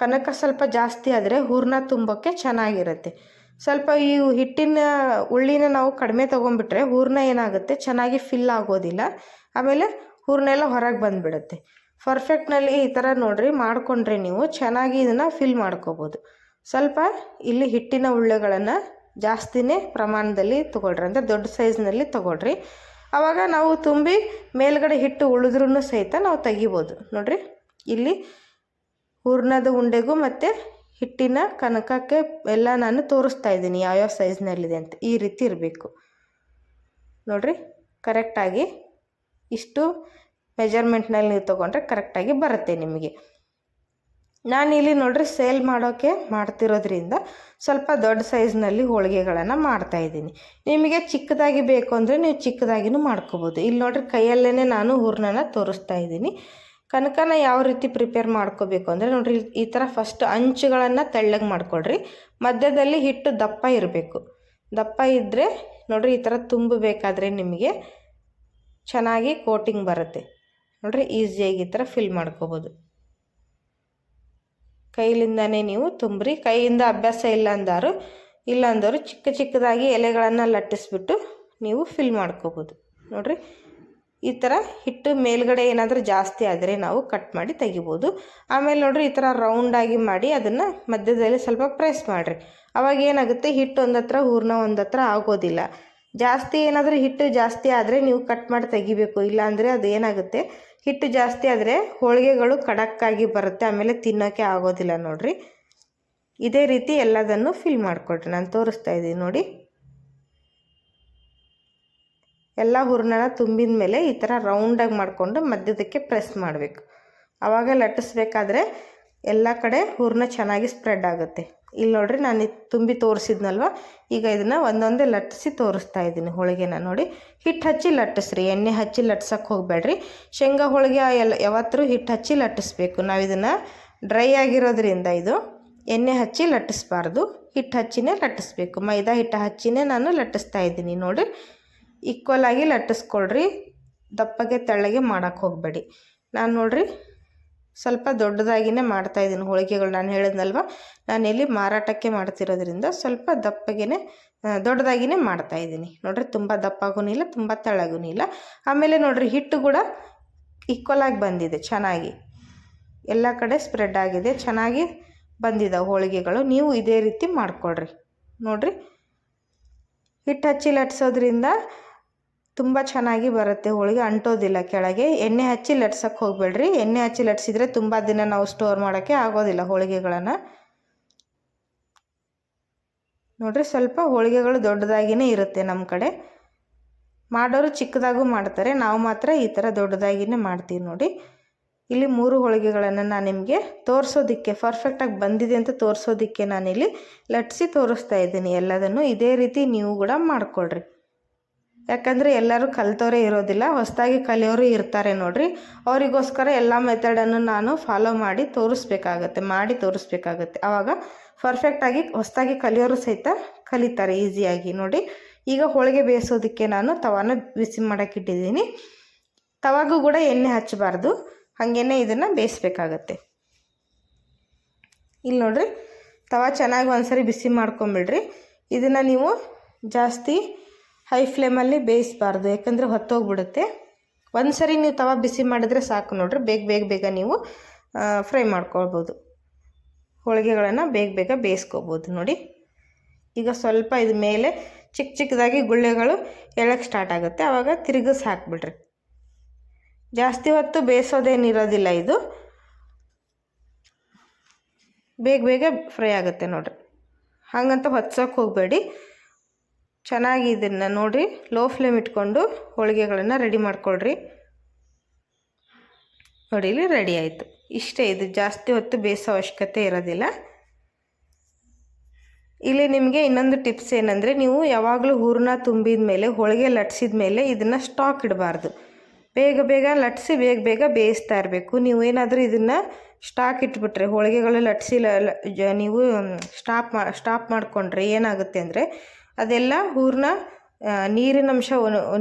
ಕನಕ ಸ್ವಲ್ಪ ಜಾಸ್ತಿ ಆದರೆ ಹೂರ್ಣ ತುಂಬೋಕ್ಕೆ ಚೆನ್ನಾಗಿರುತ್ತೆ. ಸ್ವಲ್ಪ ಈ ಹಿಟ್ಟಿನ ಉಳ್ಳಿನ ನಾವು ಕಡಿಮೆ ತೊಗೊಂಡ್ಬಿಟ್ರೆ ಹೂರ್ಣ ಏನಾಗುತ್ತೆ? ಚೆನ್ನಾಗಿ ಫಿಲ್ ಆಗೋದಿಲ್ಲ. ಆಮೇಲೆ ಹೂರ್ಣ ಎಲ್ಲ ಹೊರಗೆ ಬಂದುಬಿಡುತ್ತೆ. ಪರ್ಫೆಕ್ಟ್ನಲ್ಲಿ ಈ ಥರ ನೋಡ್ರಿ ಮಾಡಿಕೊಂಡ್ರೆ ನೀವು ಚೆನ್ನಾಗಿ ಇದನ್ನು ಫಿಲ್ ಮಾಡ್ಕೋಬೋದು. ಸ್ವಲ್ಪ ಇಲ್ಲಿ ಹಿಟ್ಟಿನ ಉಳ್ಳೆಗಳನ್ನು ಜಾಸ್ತಿನೇ ಪ್ರಮಾಣದಲ್ಲಿ ತೊಗೊಳ್ರಿ. ಅಂದರೆ ದೊಡ್ಡ ಸೈಜ್ನಲ್ಲಿ ತೊಗೊಳ್ರಿ. ಆವಾಗ ನಾವು ತುಂಬಿ ಮೇಲ್ಗಡೆ ಹಿಟ್ಟು ಉಳಿದ್ರೂ ಸಹಿತ ನಾವು ತೆಗಿಬೋದು. ನೋಡ್ರಿ. ಇಲ್ಲಿ ಹೂರ್ಣದ ಉಂಡೆಗೂ ಮತ್ತು ಹಿಟ್ಟಿನ ಕನಕಕ್ಕೆ ಎಲ್ಲ ನಾನು ತೋರಿಸ್ತಾ ಇದ್ದೀನಿ ಯಾವ್ಯಾವ ಸೈಜ್ನಲ್ಲಿದೆ ಅಂತ. ಈ ರೀತಿ ಇರಬೇಕು. ನೋಡ್ರಿ. ಕರೆಕ್ಟಾಗಿ ಇಷ್ಟು ಮೆಜರ್ಮೆಂಟ್ನಲ್ಲಿ ನೀವು ತೊಗೊಂಡ್ರೆ ಕರೆಕ್ಟಾಗಿ ಬರುತ್ತೆ ನಿಮಗೆ. ನಾನಿಲ್ಲಿ ನೋಡ್ರಿ ಸೇಲ್ ಮಾಡೋಕ್ಕೆ ಮಾಡ್ತಿರೋದ್ರಿಂದ ಸ್ವಲ್ಪ ದೊಡ್ಡ ಸೈಜ್ನಲ್ಲಿ ಹೋಳಿಗೆಗಳನ್ನು ಮಾಡ್ತಾಯಿದ್ದೀನಿ ನಿಮಗೆ ಚಿಕ್ಕದಾಗಿ ಬೇಕು ಅಂದರೆ ನೀವು ಚಿಕ್ಕದಾಗಿನೂ ಮಾಡ್ಕೋಬೋದು. ಇಲ್ಲಿ ನೋಡ್ರಿ ಕೈಯಲ್ಲೇ ನಾನು ಹೂರ್ಣನ ತೋರಿಸ್ತಾ ಇದ್ದೀನಿ. ಕನಕನ ಯಾವ ರೀತಿ ಪ್ರಿಪೇರ್ ಮಾಡ್ಕೋಬೇಕು ಅಂದರೆ ನೋಡ್ರಿ ಈ ಥರ ಫಸ್ಟ್ ಅಂಚುಗಳನ್ನು ತೆಳ್ಳಗೆ ಮಾಡಿಕೊಡ್ರಿ. ಮಧ್ಯದಲ್ಲಿ ಹಿಟ್ಟು ದಪ್ಪ ಇರಬೇಕು. ದಪ್ಪ ಇದ್ದರೆ ನೋಡ್ರಿ ಈ ಥರ ತುಂಬಬೇಕಾದ್ರೆ ನಿಮಗೆ ಚೆನ್ನಾಗಿ ಕೋಟಿಂಗ್ ಬರುತ್ತೆ. ನೋಡ್ರಿ ಈಸಿಯಾಗಿ ಈ ಥರ ಫಿಲ್ ಮಾಡ್ಕೋಬೋದು. ಕೈಲಿಂದನೇ ನೀವು ತುಂಬ್ರಿ. ಕೈಯಿಂದ ಅಭ್ಯಾಸ ಇಲ್ಲ ಅಂದರು ಇಲ್ಲ ಅಂದರು ಚಿಕ್ಕ ಚಿಕ್ಕದಾಗಿ ಎಲೆಗಳನ್ನು ಲಟ್ಟಿಸ್ಬಿಟ್ಟು ನೀವು ಫಿಲ್ ಮಾಡ್ಕೋಬೋದು. ನೋಡ್ರಿ, ಈ ಥರ ಹಿಟ್ಟು ಮೇಲ್ಗಡೆ ಏನಾದರೂ ಜಾಸ್ತಿ ಆದರೆ ನಾವು ಕಟ್ ಮಾಡಿ ತೆಗಿಬೋದು. ಆಮೇಲೆ ನೋಡ್ರಿ, ಈ ಥರ ರೌಂಡಾಗಿ ಮಾಡಿ ಅದನ್ನು ಮಧ್ಯದಲ್ಲಿ ಸ್ವಲ್ಪ ಪ್ರೆಸ್ ಮಾಡಿರಿ. ಅವಾಗ ಏನಾಗುತ್ತೆ, ಹಿಟ್ಟು ಒಂದು ಹತ್ರ ಹೂರ್ಣ ಒಂದು ಹತ್ರ ಆಗೋದಿಲ್ಲ. ಜಾಸ್ತಿ ಏನಾದರೂ ಹಿಟ್ಟು ಜಾಸ್ತಿ ಆದರೆ ನೀವು ಕಟ್ ಮಾಡಿ ತೆಗಿಬೇಕು. ಇಲ್ಲಾಂದರೆ ಅದು ಏನಾಗುತ್ತೆ ಹಿಟ್ಟು ಜಾಸ್ತಿ ಆದರೆ ಹೋಳಿಗೆಗಳು ಖಡಕ್ಕಾಗಿ ಬರುತ್ತೆ, ಆಮೇಲೆ ತಿನ್ನೋಕ್ಕೆ ಆಗೋದಿಲ್ಲ ನೋಡಿರಿ. ಇದೇ ರೀತಿ ಎಲ್ಲದನ್ನು ಫಿಲ್ ಮಾಡಿಕೊಡ್ರಿ ನಾನು ತೋರಿಸ್ತಾ ಇದ್ದೀನಿ ನೋಡಿ. ಎಲ್ಲ ಹೂರ್ಣನ ತುಂಬಿದ ಮೇಲೆ ಈ ಥರ ರೌಂಡಾಗಿ ಮಾಡಿಕೊಂಡು ಮಧ್ಯದಕ್ಕೆ ಪ್ರೆಸ್ ಮಾಡಬೇಕು. ಆವಾಗ ಲಟ್ಟಿಸ್ಬೇಕಾದ್ರೆ ಎಲ್ಲ ಕಡೆ ಹೂರ್ಣ ಚೆನ್ನಾಗಿ ಸ್ಪ್ರೆಡ್ ಆಗುತ್ತೆ. ಇಲ್ಲಿ ನೋಡ್ರಿ ನಾನು ತುಂಬಿ ತೋರಿಸಿದ್ನಲ್ವ? ಈಗ ಇದನ್ನು ಒಂದೊಂದೇ ಲಟ್ಟಿಸಿ ತೋರಿಸ್ತಾ ಇದ್ದೀನಿ ಹೋಳಿಗೆನ ನೋಡಿ. ಹಿಟ್ಟು ಹಚ್ಚಿ ಲಟ್ಟಿಸ್ರಿ, ಎಣ್ಣೆ ಹಚ್ಚಿ ಲಟ್ಸಕ್ಕೆ ಹೋಗಬೇಡ್ರಿ. ಶೇಂಗಾ ಹೋಳಿಗೆ ಎಲ್ಲ ಯಾವತ್ತೂ ಹಿಟ್ಟು ಹಚ್ಚಿ ಲಟ್ಟಿಸ್ಬೇಕು. ನಾವು ಇದನ್ನು ಡ್ರೈ ಆಗಿರೋದ್ರಿಂದ ಇದು ಎಣ್ಣೆ ಹಚ್ಚಿ ಲಟ್ಟಿಸ್ಬಾರ್ದು. ಹಿಟ್ಟು ಹಚ್ಚಿನೇ ಲಟ್ಟಿಸ್ಬೇಕು. ಮೈದಾ ಹಿಟ್ಟು ಹಚ್ಚಿನೇ ನಾನು ಲಟ್ಟಿಸ್ತಾ ಇದ್ದೀನಿ ನೋಡಿ ಈಕ್ವಲ್ ಆಗಿ ಲಟ್ಟಿಸ್ಕೊಳ್ರಿ. ದಪ್ಪಗೆ ತೆಳ್ಳಗೆ ಮಾಡೋಕ್ಕೆ ಹೋಗಬೇಡಿ. ನಾನು ನೋಡ್ರಿ ಸ್ವಲ್ಪ ದೊಡ್ಡದಾಗಿನೇ ಮಾಡ್ತಾಯಿದ್ದೀನಿ ಹೋಳಿಗೆಗಳು. ನಾನು ಹೇಳಿದ್ನಲ್ವ? ನಾನು ಇಲ್ಲಿ ಮಾರಾಟಕ್ಕೆ ಮಾಡ್ತಿರೋದ್ರಿಂದ ಸ್ವಲ್ಪ ದಪ್ಪಗೆನೇ ದೊಡ್ಡದಾಗಿನೇ ಮಾಡ್ತಾಯಿದ್ದೀನಿ ನೋಡ್ರಿ, ತುಂಬ ದಪ್ಪಾಗೂ ಇಲ್ಲ, ತುಂಬ ತೆಳ್ಳಗೂ ಇಲ್ಲ. ಆಮೇಲೆ ನೋಡ್ರಿ, ಹಿಟ್ಟು ಕೂಡ ಈಕ್ವಲಾಗಿ ಬಂದಿದೆ, ಚೆನ್ನಾಗಿ. ಎಲ್ಲ ಕಡೆ ಸ್ಪ್ರೆಡ್ ಆಗಿದೆ, ಚೆನ್ನಾಗಿ ಬಂದಿದ್ದಾವೆ ಹೋಳಿಗೆಗಳು. ನೀವು ಇದೇ ರೀತಿ ಮಾಡಿಕೊಡ್ರಿ ನೋಡ್ರಿ ಹಿಟ್ಟು ಹಚ್ಚಿ ಲಟ್ಸೋದ್ರಿಂದ ತುಂಬ ಚೆನ್ನಾಗಿ ಬರುತ್ತೆ. ಹೋಳಿಗೆ ಅಂಟೋದಿಲ್ಲ ಕೆಳಗೆ. ಎಣ್ಣೆ ಹಚ್ಚಿ ಲಟ್ಸಕ್ಕೆ ಹೋಗಬೇಡ್ರಿ. ಎಣ್ಣೆ ಹಚ್ಚಿ ಲಟ್ಸಿದ್ರೆ ತುಂಬ ದಿನ ನಾವು ಸ್ಟೋರ್ ಮಾಡೋಕ್ಕೆ ಆಗೋದಿಲ್ಲ ಹೋಳಿಗೆಗಳನ್ನು. ನೋಡಿರಿ ಸ್ವಲ್ಪ ಹೋಳಿಗೆಗಳು ದೊಡ್ಡದಾಗಿಯೇ ಇರುತ್ತೆ ನಮ್ಮ ಕಡೆ. ಮಾಡೋರು ಚಿಕ್ಕದಾಗೂ ಮಾಡ್ತಾರೆ. ನಾವು ಮಾತ್ರ ಈ ಥರ ದೊಡ್ಡದಾಗಿಯೇ ಮಾಡ್ತೀವಿ ನೋಡಿ. ಇಲ್ಲಿ ಮೂರು ಹೋಳಿಗೆಗಳನ್ನು ನಾನು ನಿಮಗೆ ತೋರಿಸೋದಕ್ಕೆ ಪರ್ಫೆಕ್ಟಾಗಿ ಬಂದಿದೆ ಅಂತ ತೋರಿಸೋದಕ್ಕೆ ನಾನಿಲ್ಲಿ ಲಟ್ಸಿ ತೋರಿಸ್ತಾ ಇದ್ದೀನಿ ಎಲ್ಲದನ್ನು. ಇದೇ ರೀತಿ ನೀವು ಕೂಡ ಮಾಡ್ಕೊಳ್ರಿ. ಯಾಕಂದರೆ ಎಲ್ಲರೂ ಕಲಿತವರೇ ಇರೋದಿಲ್ಲ, ಹೊಸದಾಗಿ ಕಲಿಯೋರು ಇರ್ತಾರೆ ನೋಡಿರಿ. ಅವರಿಗೋಸ್ಕರ ಎಲ್ಲ ಮೆಥಡನ್ನು ನಾನು ಫಾಲೋ ಮಾಡಿ ತೋರಿಸ್ಬೇಕಾಗತ್ತೆ ಮಾಡಿ ತೋರಿಸ್ಬೇಕಾಗತ್ತೆ. ಆವಾಗ ಪರ್ಫೆಕ್ಟಾಗಿ ಹೊಸದಾಗಿ ಕಲಿಯೋರು ಸಹಿತ ಕಲಿತಾರೆ ಈಸಿಯಾಗಿ ನೋಡಿ. ಈಗ ಹೋಳಿಗೆ ಬೇಯಿಸೋದಕ್ಕೆ ನಾನು ತವಾನ ಬಿಸಿ ಮಾಡೋಕ್ಕಿಟ್ಟಿದ್ದೀನಿ ತವಾಗೂ ಕೂಡ ಎಣ್ಣೆ ಹಚ್ಚಬಾರ್ದು, ಹಾಗೇನೆ ಇದನ್ನು ಬೇಯಿಸ್ಬೇಕಾಗತ್ತೆ. ಇಲ್ಲಿ ನೋಡಿರಿ, ತವಾ ಚೆನ್ನಾಗಿ ಒಂದ್ಸರಿ ಬಿಸಿ ಮಾಡ್ಕೊಂಬಿಡ್ರಿ. ಇದನ್ನು ನೀವು ಜಾಸ್ತಿ ಹೈ ಫ್ಲೇಮಲ್ಲಿ ಬೇಯಿಸಬಾರ್ದು, ಯಾಕಂದರೆ ಹೊತ್ತೋಗ್ಬಿಡುತ್ತೆ. ಒಂದು ಸರಿ ನೀವು ತವ ಬಿಸಿ ಮಾಡಿದರೆ ಸಾಕು ನೋಡ್ರಿ, ಬೇಗ ಬೇಗ ಬೇಗ ನೀವು ಫ್ರೈ ಮಾಡ್ಕೊಳ್ಬೋದು. ಹೋಳಿಗೆಗಳನ್ನು ಬೇಗ ಬೇಗ ಬೇಯಿಸ್ಕೋಬೋದು ನೋಡಿ. ಈಗ ಸ್ವಲ್ಪ ಇದು ಮೇಲೆ ಚಿಕ್ಕ ಚಿಕ್ಕದಾಗಿ ಗುಳ್ಳೆಗಳು ಎಳಕ್ಕೆ ಸ್ಟಾರ್ಟ್ ಆಗುತ್ತೆ ಆವಾಗ ತಿರುಗಿಸಿ ಹಾಕ್ಬಿಡ್ರಿ. ಜಾಸ್ತಿ ಹೊತ್ತು ಬೇಯಿಸೋದೇನಿರೋದಿಲ್ಲ ಇದು. ಬೇಗ ಬೇಗ ಫ್ರೈ ಆಗುತ್ತೆ ನೋಡಿರಿ. ಹಾಗಂತ ಹೊತ್ಸೋಕೆ ಹೋಗಬೇಡಿ. ಚೆನ್ನಾಗಿ ಇದನ್ನು ನೋಡಿ ಲೋ ಫ್ಲೇಮ್ ಇಟ್ಕೊಂಡು ಹೋಳಿಗೆಗಳನ್ನು ರೆಡಿ ಮಾಡ್ಕೊಳ್ರಿ. ನೋಡಿಲಿ ರೆಡಿ ಆಯಿತು. ಇಷ್ಟೇ, ಇದು ಜಾಸ್ತಿ ಹೊತ್ತು ಬೇಯಿಸೋ ಅವಶ್ಯಕತೆ ಇರೋದಿಲ್ಲ. ಇಲ್ಲಿ ನಿಮಗೆ ಇನ್ನೊಂದು ಟಿಪ್ಸ್ ಏನಂದರೆ, ನೀವು ಯಾವಾಗಲೂ ಹೂರಣ ತುಂಬಿದ ಮೇಲೆ, ಹೋಳಿಗೆ ಲಟ್ಸಿದ ಮೇಲೆ ಇದನ್ನು ಸ್ಟಾಕ್ ಇಡಬಾರ್ದು. ಬೇಗ ಬೇಗ ಲಟ್ಸಿ, ಬೇಗ ಬೇಗ ಬೇಯಿಸ್ತಾ ಇರಬೇಕು. ನೀವು ಏನಾದರೂ ಇದನ್ನು ಸ್ಟಾಕ್ ಇಟ್ಬಿಟ್ರೆ, ಹೋಳಿಗೆಗಳು ಲಟ್ಸಿ ನೀವು ಸ್ಟಾಪ್ ಮಾ ಸ್ಟಾಪ್ ಮಾಡಿಕೊಂಡ್ರೆ ಏನಾಗುತ್ತೆ ಅಂದರೆ ಅದೆಲ್ಲ ಹೂರಣ ನೀರಿನ ಅಂಶ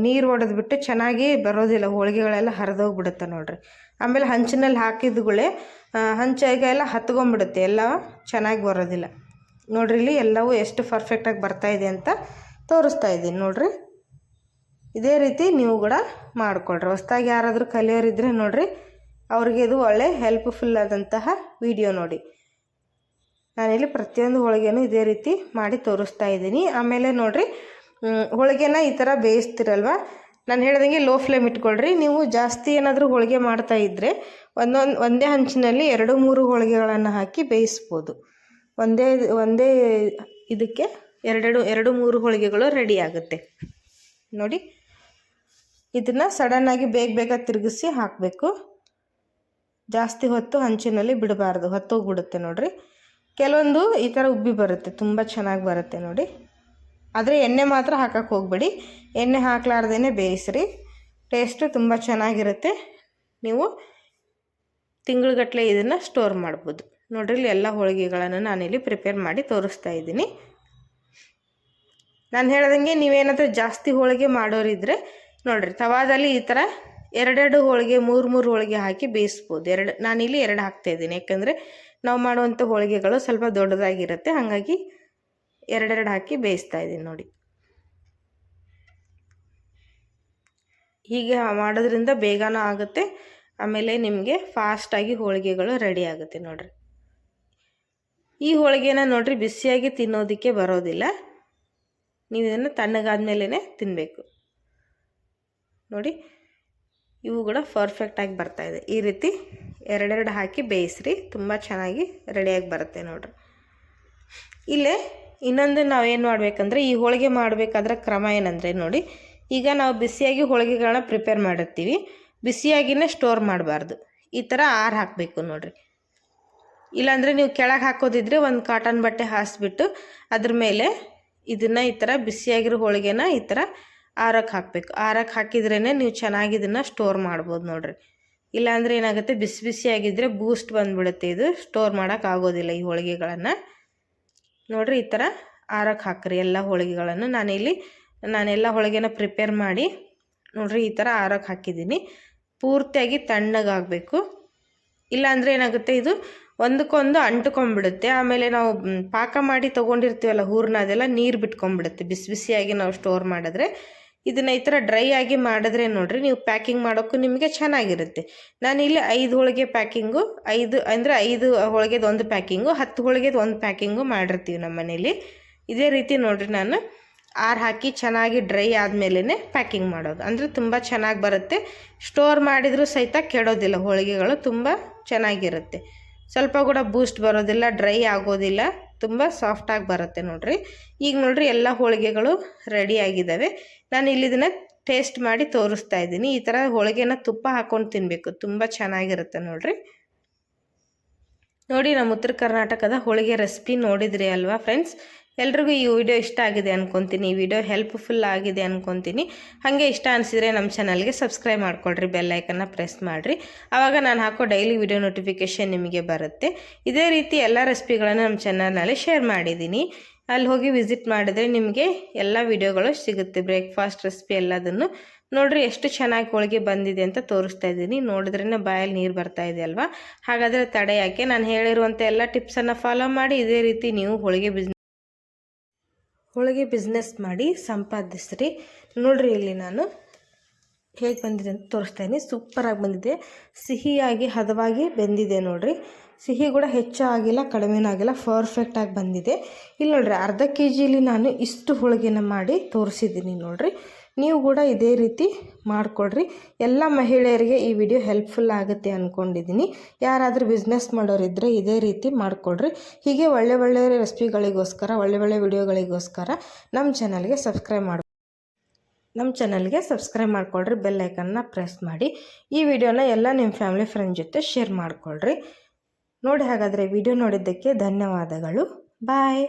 ನೀರು ಒಡೆದ್ಬಿಟ್ಟು ಚೆನ್ನಾಗಿ ಬರೋದಿಲ್ಲ, ಹೋಳಿಗೆಗಳೆಲ್ಲ ಹರಿದೋಗ್ಬಿಡುತ್ತೆ ನೋಡಿರಿ. ಆಮೇಲೆ ಹಂಚಿನಲ್ಲಿ ಹಾಕಿದ್ಗಳೇ ಹಂಚಾಗೆಲ್ಲ ಹತ್ಕೊಂಡ್ಬಿಡುತ್ತೆ ಎಲ್ಲ ಚೆನ್ನಾಗಿ ಬರೋದಿಲ್ಲ. ನೋಡ್ರಿ ಇಲ್ಲಿ ಎಲ್ಲವೂ ಎಷ್ಟು ಪರ್ಫೆಕ್ಟಾಗಿ ಬರ್ತಾಯಿದೆ ಅಂತ ತೋರಿಸ್ತಾ ಇದ್ದೀನಿ ನೋಡಿರಿ. ಇದೇ ರೀತಿ ನೀವು ಕೂಡ ಮಾಡಿಕೊಳ್ರಿ. ಹೊಸ್ದಾಗಿ ಯಾರಾದರೂ ಕಲಿಯೋರಿದ್ರೆ ನೋಡಿರಿ, ಅವ್ರಿಗೆ ಇದು ಒಳ್ಳೆ ಹೆಲ್ಪ್ಫುಲ್ ಆದಂತಹ ವಿಡಿಯೋ ನೋಡಿ. ನಾನಿಲ್ಲಿ ಪ್ರತಿಯೊಂದು ಹೋಳಿಗೆನೂ ಇದೇ ರೀತಿ ಮಾಡಿ ತೋರಿಸ್ತಾ ಇದ್ದೀನಿ. ಆಮೇಲೆ ನೋಡಿರಿ ಹೋಳಿಗೆನ ಈ ಥರ ಬೇಯಿಸ್ತಿರಲ್ವ? ನಾನು ಹೇಳ್ದಂಗೆ ಲೋ ಫ್ಲೇಮ್ ಇಟ್ಕೊಳ್ರಿ. ನೀವು ಜಾಸ್ತಿ ಏನಾದರೂ ಹೋಳಿಗೆ ಮಾಡ್ತಾ ಇದ್ದರೆ ಒಂದೊಂದು, ಒಂದೇ ಹಂಚಿನಲ್ಲಿ ಎರಡು, ಮೂರು ಹೋಳಿಗೆಗಳನ್ನು ಹಾಕಿ ಬೇಯಿಸ್ಬೋದು. ಒಂದೇ ಒಂದೇ ಇದಕ್ಕೆ ಎರಡೆರಡು ಎರಡು, ಮೂರು ಹೋಳಿಗೆಗಳು ರೆಡಿ ಆಗುತ್ತೆ. ನೋಡಿ, ಇದನ್ನು ಸಡನ್ನಾಗಿ ಬೇಗ ಬೇಗ ತಿರುಗಿಸಿ ಹಾಕಬೇಕು. ಜಾಸ್ತಿ ಹೊತ್ತು ಹಂಚಿನಲ್ಲಿ ಬಿಡಬಾರ್ದು, ಹೊತ್ತೋಗ್ಬಿಡುತ್ತೆ ನೋಡಿರಿ. ಕೆಲವೊಂದು ಈ ಥರ ಉಬ್ಬಿ ಬರುತ್ತೆ, ತುಂಬ ಚೆನ್ನಾಗಿ ಬರುತ್ತೆ ನೋಡಿ. ಆದರೆ ಎಣ್ಣೆ ಮಾತ್ರ ಹಾಕಕ್ಕೆ ಹೋಗಬೇಡಿ. ಎಣ್ಣೆ ಹಾಕ್ಲಾರ್ದೇ ಬೇಯಿಸ್ರಿ. ಟೇಸ್ಟು ತುಂಬ ಚೆನ್ನಾಗಿರುತ್ತೆ. ನೀವು ತಿಂಗಳುಗಟ್ಟಲೆ ಇದನ್ನು ಸ್ಟೋರ್ ಮಾಡ್ಬೋದು. ನೋಡ್ರಿ ಎಲ್ಲ ಹೋಳಿಗೆಗಳನ್ನು ನಾನಿಲ್ಲಿ ಪ್ರಿಪೇರ್ ಮಾಡಿ ತೋರಿಸ್ತಾ ಇದ್ದೀನಿ. ನಾನು ಹೇಳ್ದಂಗೆ ನೀವೇನಾದರೂ ಜಾಸ್ತಿ ಹೋಳಿಗೆ ಮಾಡೋರಿದ್ದರೆ ನೋಡಿರಿ, ತವಾದಲ್ಲಿ ಈ ಥರ ಎರಡೆರಡು ಹೋಳಿಗೆ, ಮೂರು ಮೂರು ಹೋಳಿಗೆ ಹಾಕಿ ಬೇಯಿಸ್ಬೋದು. ಎರಡು, ನಾನಿಲ್ಲಿ ಎರಡು ಹಾಕ್ತಾಯಿದ್ದೀನಿ ಯಾಕಂದರೆ ನಾವು ಮಾಡುವಂಥ ಹೋಳಿಗೆಗಳು ಸ್ವಲ್ಪ ದೊಡ್ಡದಾಗಿರುತ್ತೆ. ಹಾಗಾಗಿ ಎರಡೆರಡು ಹಾಕಿ ಬೇಯಿಸ್ತಾ ಇದ್ದೀನಿ ನೋಡಿ. ಹೀಗೆ ಮಾಡೋದ್ರಿಂದ ಬೇಗನೂ ಆಗುತ್ತೆ. ಆಮೇಲೆ ನಿಮಗೆ ಫಾಸ್ಟಾಗಿ ಹೋಳಿಗೆಗಳು ರೆಡಿ ಆಗುತ್ತೆ ನೋಡಿರಿ. ಈ ಹೋಳಿಗೆನ ನೋಡಿರಿ, ಬಿಸಿಯಾಗಿ ತಿನ್ನೋದಕ್ಕೆ ಬರೋದಿಲ್ಲ. ನೀವು ಇದನ್ನು ತಣ್ಣಗಾದ್ಮೇಲೆ ತಿನ್ನಬೇಕು ನೋಡಿ, ಇವು ಕೂಡ ಪರ್ಫೆಕ್ಟಾಗಿ ಬರ್ತಾಯಿದೆ ಈ ರೀತಿ ಎರಡೆರಡು ಹಾಕಿ ಬೇಯಿಸ್ರಿ. ತುಂಬ ಚೆನ್ನಾಗಿ ರೆಡಿಯಾಗಿ ಬರುತ್ತೆ ನೋಡ್ರಿ. ಇಲ್ಲೇ ಇನ್ನೊಂದು ನಾವೇನು ಮಾಡಬೇಕಂದ್ರೆ, ಈ ಹೋಳಿಗೆ ಮಾಡಬೇಕಾದ್ರೆ ಕ್ರಮ ಏನಂದರೆ ನೋಡಿ, ಈಗ ನಾವು ಬಿಸಿಯಾಗಿ ಹೋಳಿಗೆಗಳನ್ನ ಪ್ರಿಪೇರ್ ಮಾಡಿರ್ತೀವಿ. ಬಿಸಿಯಾಗಿನೇ ಸ್ಟೋರ್ ಮಾಡಬಾರ್ದು. ಈ ಥರ ಆರು ಹಾಕಬೇಕು ನೋಡಿರಿ. ಇಲ್ಲಾಂದರೆ ನೀವು ಕೆಳಗೆ ಹಾಕೋದಿದ್ರೆ ಒಂದು ಕಾಟನ್ ಬಟ್ಟೆ ಹಾಸಿಬಿಟ್ಟು ಅದ್ರ ಮೇಲೆ ಇದನ್ನು ಈ ಥರ ಬಿಸಿಯಾಗಿರೋ ಹೋಳಿಗೆನ ಈ ಥರ ಆರಕ್ಕೆ ಹಾಕಬೇಕು. ಆರಕ್ಕೆ ಹಾಕಿದ್ರೇ ನೀವು ಚೆನ್ನಾಗಿ ಇದನ್ನು ಸ್ಟೋರ್ ಮಾಡ್ಬೋದು ನೋಡಿರಿ. ಇಲ್ಲಾಂದರೆ ಏನಾಗುತ್ತೆ, ಬಿಸಿ ಬಿಸಿಯಾಗಿದ್ದರೆ ಬೂಸ್ಟ್ ಬಂದುಬಿಡುತ್ತೆ ಇದು. ಸ್ಟೋರ್ ಮಾಡೋಕ್ಕಾಗೋದಿಲ್ಲ ಈ ಹೋಳಿಗೆಗಳನ್ನು. ನೋಡಿರಿ ಈ ಥರ ಆರಕ್ಕೆ ಹಾಕ್ರಿ ಎಲ್ಲ ಹೋಳಿಗೆಗಳನ್ನು. ನಾನಿಲ್ಲಿ, ನಾನೆಲ್ಲ ಹೋಳಿಗೆನ ಪ್ರಿಪೇರ್ ಮಾಡಿ ನೋಡಿರಿ ಈ ಥರ ಆರಕ್ಕೆ ಹಾಕಿದ್ದೀನಿ. ಪೂರ್ತಿಯಾಗಿ ತಣ್ಣಗಾಗಬೇಕು. ಇಲ್ಲಾಂದರೆ ಏನಾಗುತ್ತೆ, ಇದು ಒಂದಕ್ಕೊಂದು ಅಂಟ್ಕೊಂಡ್ಬಿಡುತ್ತೆ. ಆಮೇಲೆ ನಾವು ಪಾಕ ಮಾಡಿ ತೊಗೊಂಡಿರ್ತೀವಲ್ಲ ಹೂರ್ನ ಅದೆಲ್ಲ ನೀರು ಬಿಟ್ಕೊಂಡ್ಬಿಡುತ್ತೆ. ಬಿಸಿ ಬಿಸಿಯಾಗಿ ನಾವು ಸ್ಟೋರ್ ಮಾಡಿದ್ರೆ. ಇದನ್ನು ಈ ಥರ ಡ್ರೈ ಆಗಿ ಮಾಡಿದ್ರೆ ನೋಡಿರಿ ನೀವು ಪ್ಯಾಕಿಂಗ್ ಮಾಡೋಕ್ಕೂ ನಿಮಗೆ ಚೆನ್ನಾಗಿರುತ್ತೆ. ನಾನಿಲ್ಲಿ ಐದು ಹೋಳಿಗೆ ಪ್ಯಾಕಿಂಗು ಐದು ಅಂದರೆ ಐದು ಹೋಳಿಗೆದು ಒಂದು ಪ್ಯಾಕಿಂಗು ಹತ್ತು ಹೋಳಿಗೆದು ಒಂದು ಪ್ಯಾಕಿಂಗು ಮಾಡಿರ್ತೀವಿ ನಮ್ಮ ಮನೇಲಿ. ಇದೇ ರೀತಿ ನೋಡಿರಿ ನಾನು ಆರು ಹಾಕಿ ಚೆನ್ನಾಗಿ ಡ್ರೈ ಆದಮೇಲೆ ಪ್ಯಾಕಿಂಗ್ ಮಾಡೋದು. ಅಂದರೆ ತುಂಬ ಚೆನ್ನಾಗಿ ಬರುತ್ತೆ. ಸ್ಟೋರ್ ಮಾಡಿದರೂ ಸಹಿತ ಕೆಡೋದಿಲ್ಲ, ಹೋಳಿಗೆಗಳು ತುಂಬ ಚೆನ್ನಾಗಿರುತ್ತೆ. ಸ್ವಲ್ಪ ಕೂಡ ಬೂಸ್ಟ್ ಬರೋದಿಲ್ಲ ಡ್ರೈ ಆಗೋದಿಲ್ಲ, ತುಂಬ ಸಾಫ್ಟಾಗಿ ಬರುತ್ತೆ ನೋಡಿರಿ. ಈಗ ನೋಡಿರಿ ಎಲ್ಲ ಹೋಳಿಗೆಗಳು ರೆಡಿ ಆಗಿದ್ದಾವೆ ನಾನು ಇಲ್ಲಿ ಇಲ್ಲಿದನ್ನು ಟೇಸ್ಟ್ ಮಾಡಿ ತೋರಿಸ್ತಾ ಇದ್ದೀನಿ. ಈ ಥರ ಹೋಳಿಗೆನ ತುಪ್ಪ ಹಾಕ್ಕೊಂಡು ತಿನ್ನಬೇಕು ತುಂಬ ಚೆನ್ನಾಗಿರುತ್ತೆ ನೋಡಿರಿ. ನೋಡಿ ನಮ್ಮ ಉತ್ತರ ಕರ್ನಾಟಕದ ಹೋಳಿಗೆ ರೆಸಿಪಿ ನೋಡಿದ್ರಿ ಅಲ್ವಾ ಫ್ರೆಂಡ್ಸ್ ಎಲ್ರಿಗೂ ಈ ವಿಡಿಯೋ ಇಷ್ಟ ಆಗಿದೆ ಅನ್ಕೊತೀನಿ. ಈ ವಿಡಿಯೋ ಹೆಲ್ಪ್ಫುಲ್ ಆಗಿದೆ ಅನ್ಕೊತೀನಿ. ಹಾಗೆ ಇಷ್ಟ ಅನಿಸಿದರೆ ನಮ್ಮ ಚಾನಲ್ಗೆ ಸಬ್ಸ್ಕ್ರೈಬ್ ಮಾಡ್ಕೊಳ್ರಿ. ಬೆಲ್ಲೈಕನ್ನ ಪ್ರೆಸ್ ಮಾಡಿರಿ. ಆವಾಗ ನಾನು ಹಾಕೋ ಡೈಲಿ ವಿಡಿಯೋ ನೋಟಿಫಿಕೇಷನ್ ನಿಮಗೆ ಬರುತ್ತೆ. ಇದೇ ರೀತಿ ಎಲ್ಲ ರೆಸಿಪಿಗಳನ್ನು ನಮ್ಮ ಚಾನಲ್ನಲ್ಲಿ ಶೇರ್ ಮಾಡಿದ್ದೀನಿ. ಅಲ್ಲಿ ಹೋಗಿ ವಿಸಿಟ್ ಮಾಡಿದ್ರೆ ನಿಮಗೆ ಎಲ್ಲ ವಿಡಿಯೋಗಳು ಸಿಗುತ್ತೆ ಬ್ರೇಕ್ಫಾಸ್ಟ್ ರೆಸಿಪಿ ಎಲ್ಲದನ್ನು. ನೋಡ್ರಿ ಎಷ್ಟು ಚೆನ್ನಾಗಿ ಹೋಳಿಗೆ ಬಂದಿದೆ ಅಂತ ತೋರಿಸ್ತಾ ಇದ್ದೀನಿ. ನೋಡಿದ್ರೇ ಬಾಯಲ್ಲಿ ನೀರು ಬರ್ತಾ ಇದೆ ಅಲ್ವಾ? ಹಾಗಾದರೆ ತಡೆ ಯಾಕೆ? ನಾನು ಹೇಳಿರುವಂಥ ಎಲ್ಲ ಟಿಪ್ಸನ್ನು ಫಾಲೋ ಮಾಡಿ, ಇದೇ ರೀತಿ ನೀವು ಹೋಳಿಗೆ ಬಿಸ್ನೆಸ್ ಹೋಳಿಗೆ ಬಿಸ್ನೆಸ್ ಮಾಡಿ ಸಂಪಾದಿಸ್ರಿ. ನೋಡ್ರಿ ಇಲ್ಲಿ ನಾನು ಹೇಗೆ ಬಂದಿದೆ ಅಂತ ತೋರಿಸ್ತಾ ಇದ್ದೀನಿ. ಸೂಪರಾಗಿ ಬಂದಿದೆ. ಸಿಹಿಯಾಗಿ, ಹದವಾಗಿ ಬೆಂದಿದೆ ನೋಡಿರಿ. ಸಿಹಿ ಕೂಡ ಹೆಚ್ಚು ಆಗಿಲ್ಲ ಕಡಿಮೆನೂ ಆಗಿಲ್ಲ ಪರ್ಫೆಕ್ಟಾಗಿ ಬಂದಿದೆ. ಇಲ್ಲಿ ನೋಡ್ರಿ, ಅರ್ಧ ಕೆ ಜಿಲಿ ನಾನು ಇಷ್ಟು ಹೋಳಿಗೆನ ಮಾಡಿ ತೋರಿಸಿದ್ದೀನಿ ನೋಡಿರಿ. ನೀವು ಕೂಡ ಇದೇ ರೀತಿ ಮಾಡಿಕೊಡ್ರಿ. ಎಲ್ಲ ಮಹಿಳೆಯರಿಗೆ ಈ ವಿಡಿಯೋ ಹೆಲ್ಪ್ಫುಲ್ ಆಗುತ್ತೆ ಅಂದ್ಕೊಂಡಿದ್ದೀನಿ ಯಾರಾದರೂ ಬಿಸ್ನೆಸ್ ಮಾಡೋರಿದ್ದರೆ ಇದೇ ರೀತಿ ಮಾಡಿಕೊಡ್ರಿ. ಹೀಗೆ ಒಳ್ಳೆ ಒಳ್ಳೆ ರೆಸಿಪಿಗಳಿಗೋಸ್ಕರ ಒಳ್ಳೆ ಒಳ್ಳೆ ವಿಡಿಯೋಗಳಿಗೋಸ್ಕರ ನಮ್ಮ ಚಾನಲ್ಗೆ ಸಬ್ಸ್ಕ್ರೈಬ್ ಮಾಡಿ ನಮ್ಮ ಚಾನಲ್ಗೆ ಸಬ್ಸ್ಕ್ರೈಬ್ ಮಾಡಿಕೊಡ್ರಿ ಬೆಲ್ಲೈಕನ್ನ ಪ್ರೆಸ್ ಮಾಡಿ. ಈ ವಿಡಿಯೋನ ಎಲ್ಲ ನಿಮ್ಮ ಫ್ಯಾಮಿಲಿ ಫ್ರೆಂಡ್ ಜೊತೆ ಶೇರ್ ಮಾಡಿಕೊಳ್ರಿ ನೋಡಿ ಹಾಗಾದರೆ ವಿಡಿಯೋ ನೋಡಿದ್ದಕ್ಕೆ ಧನ್ಯವಾದಗಳು. ಬಾಯ್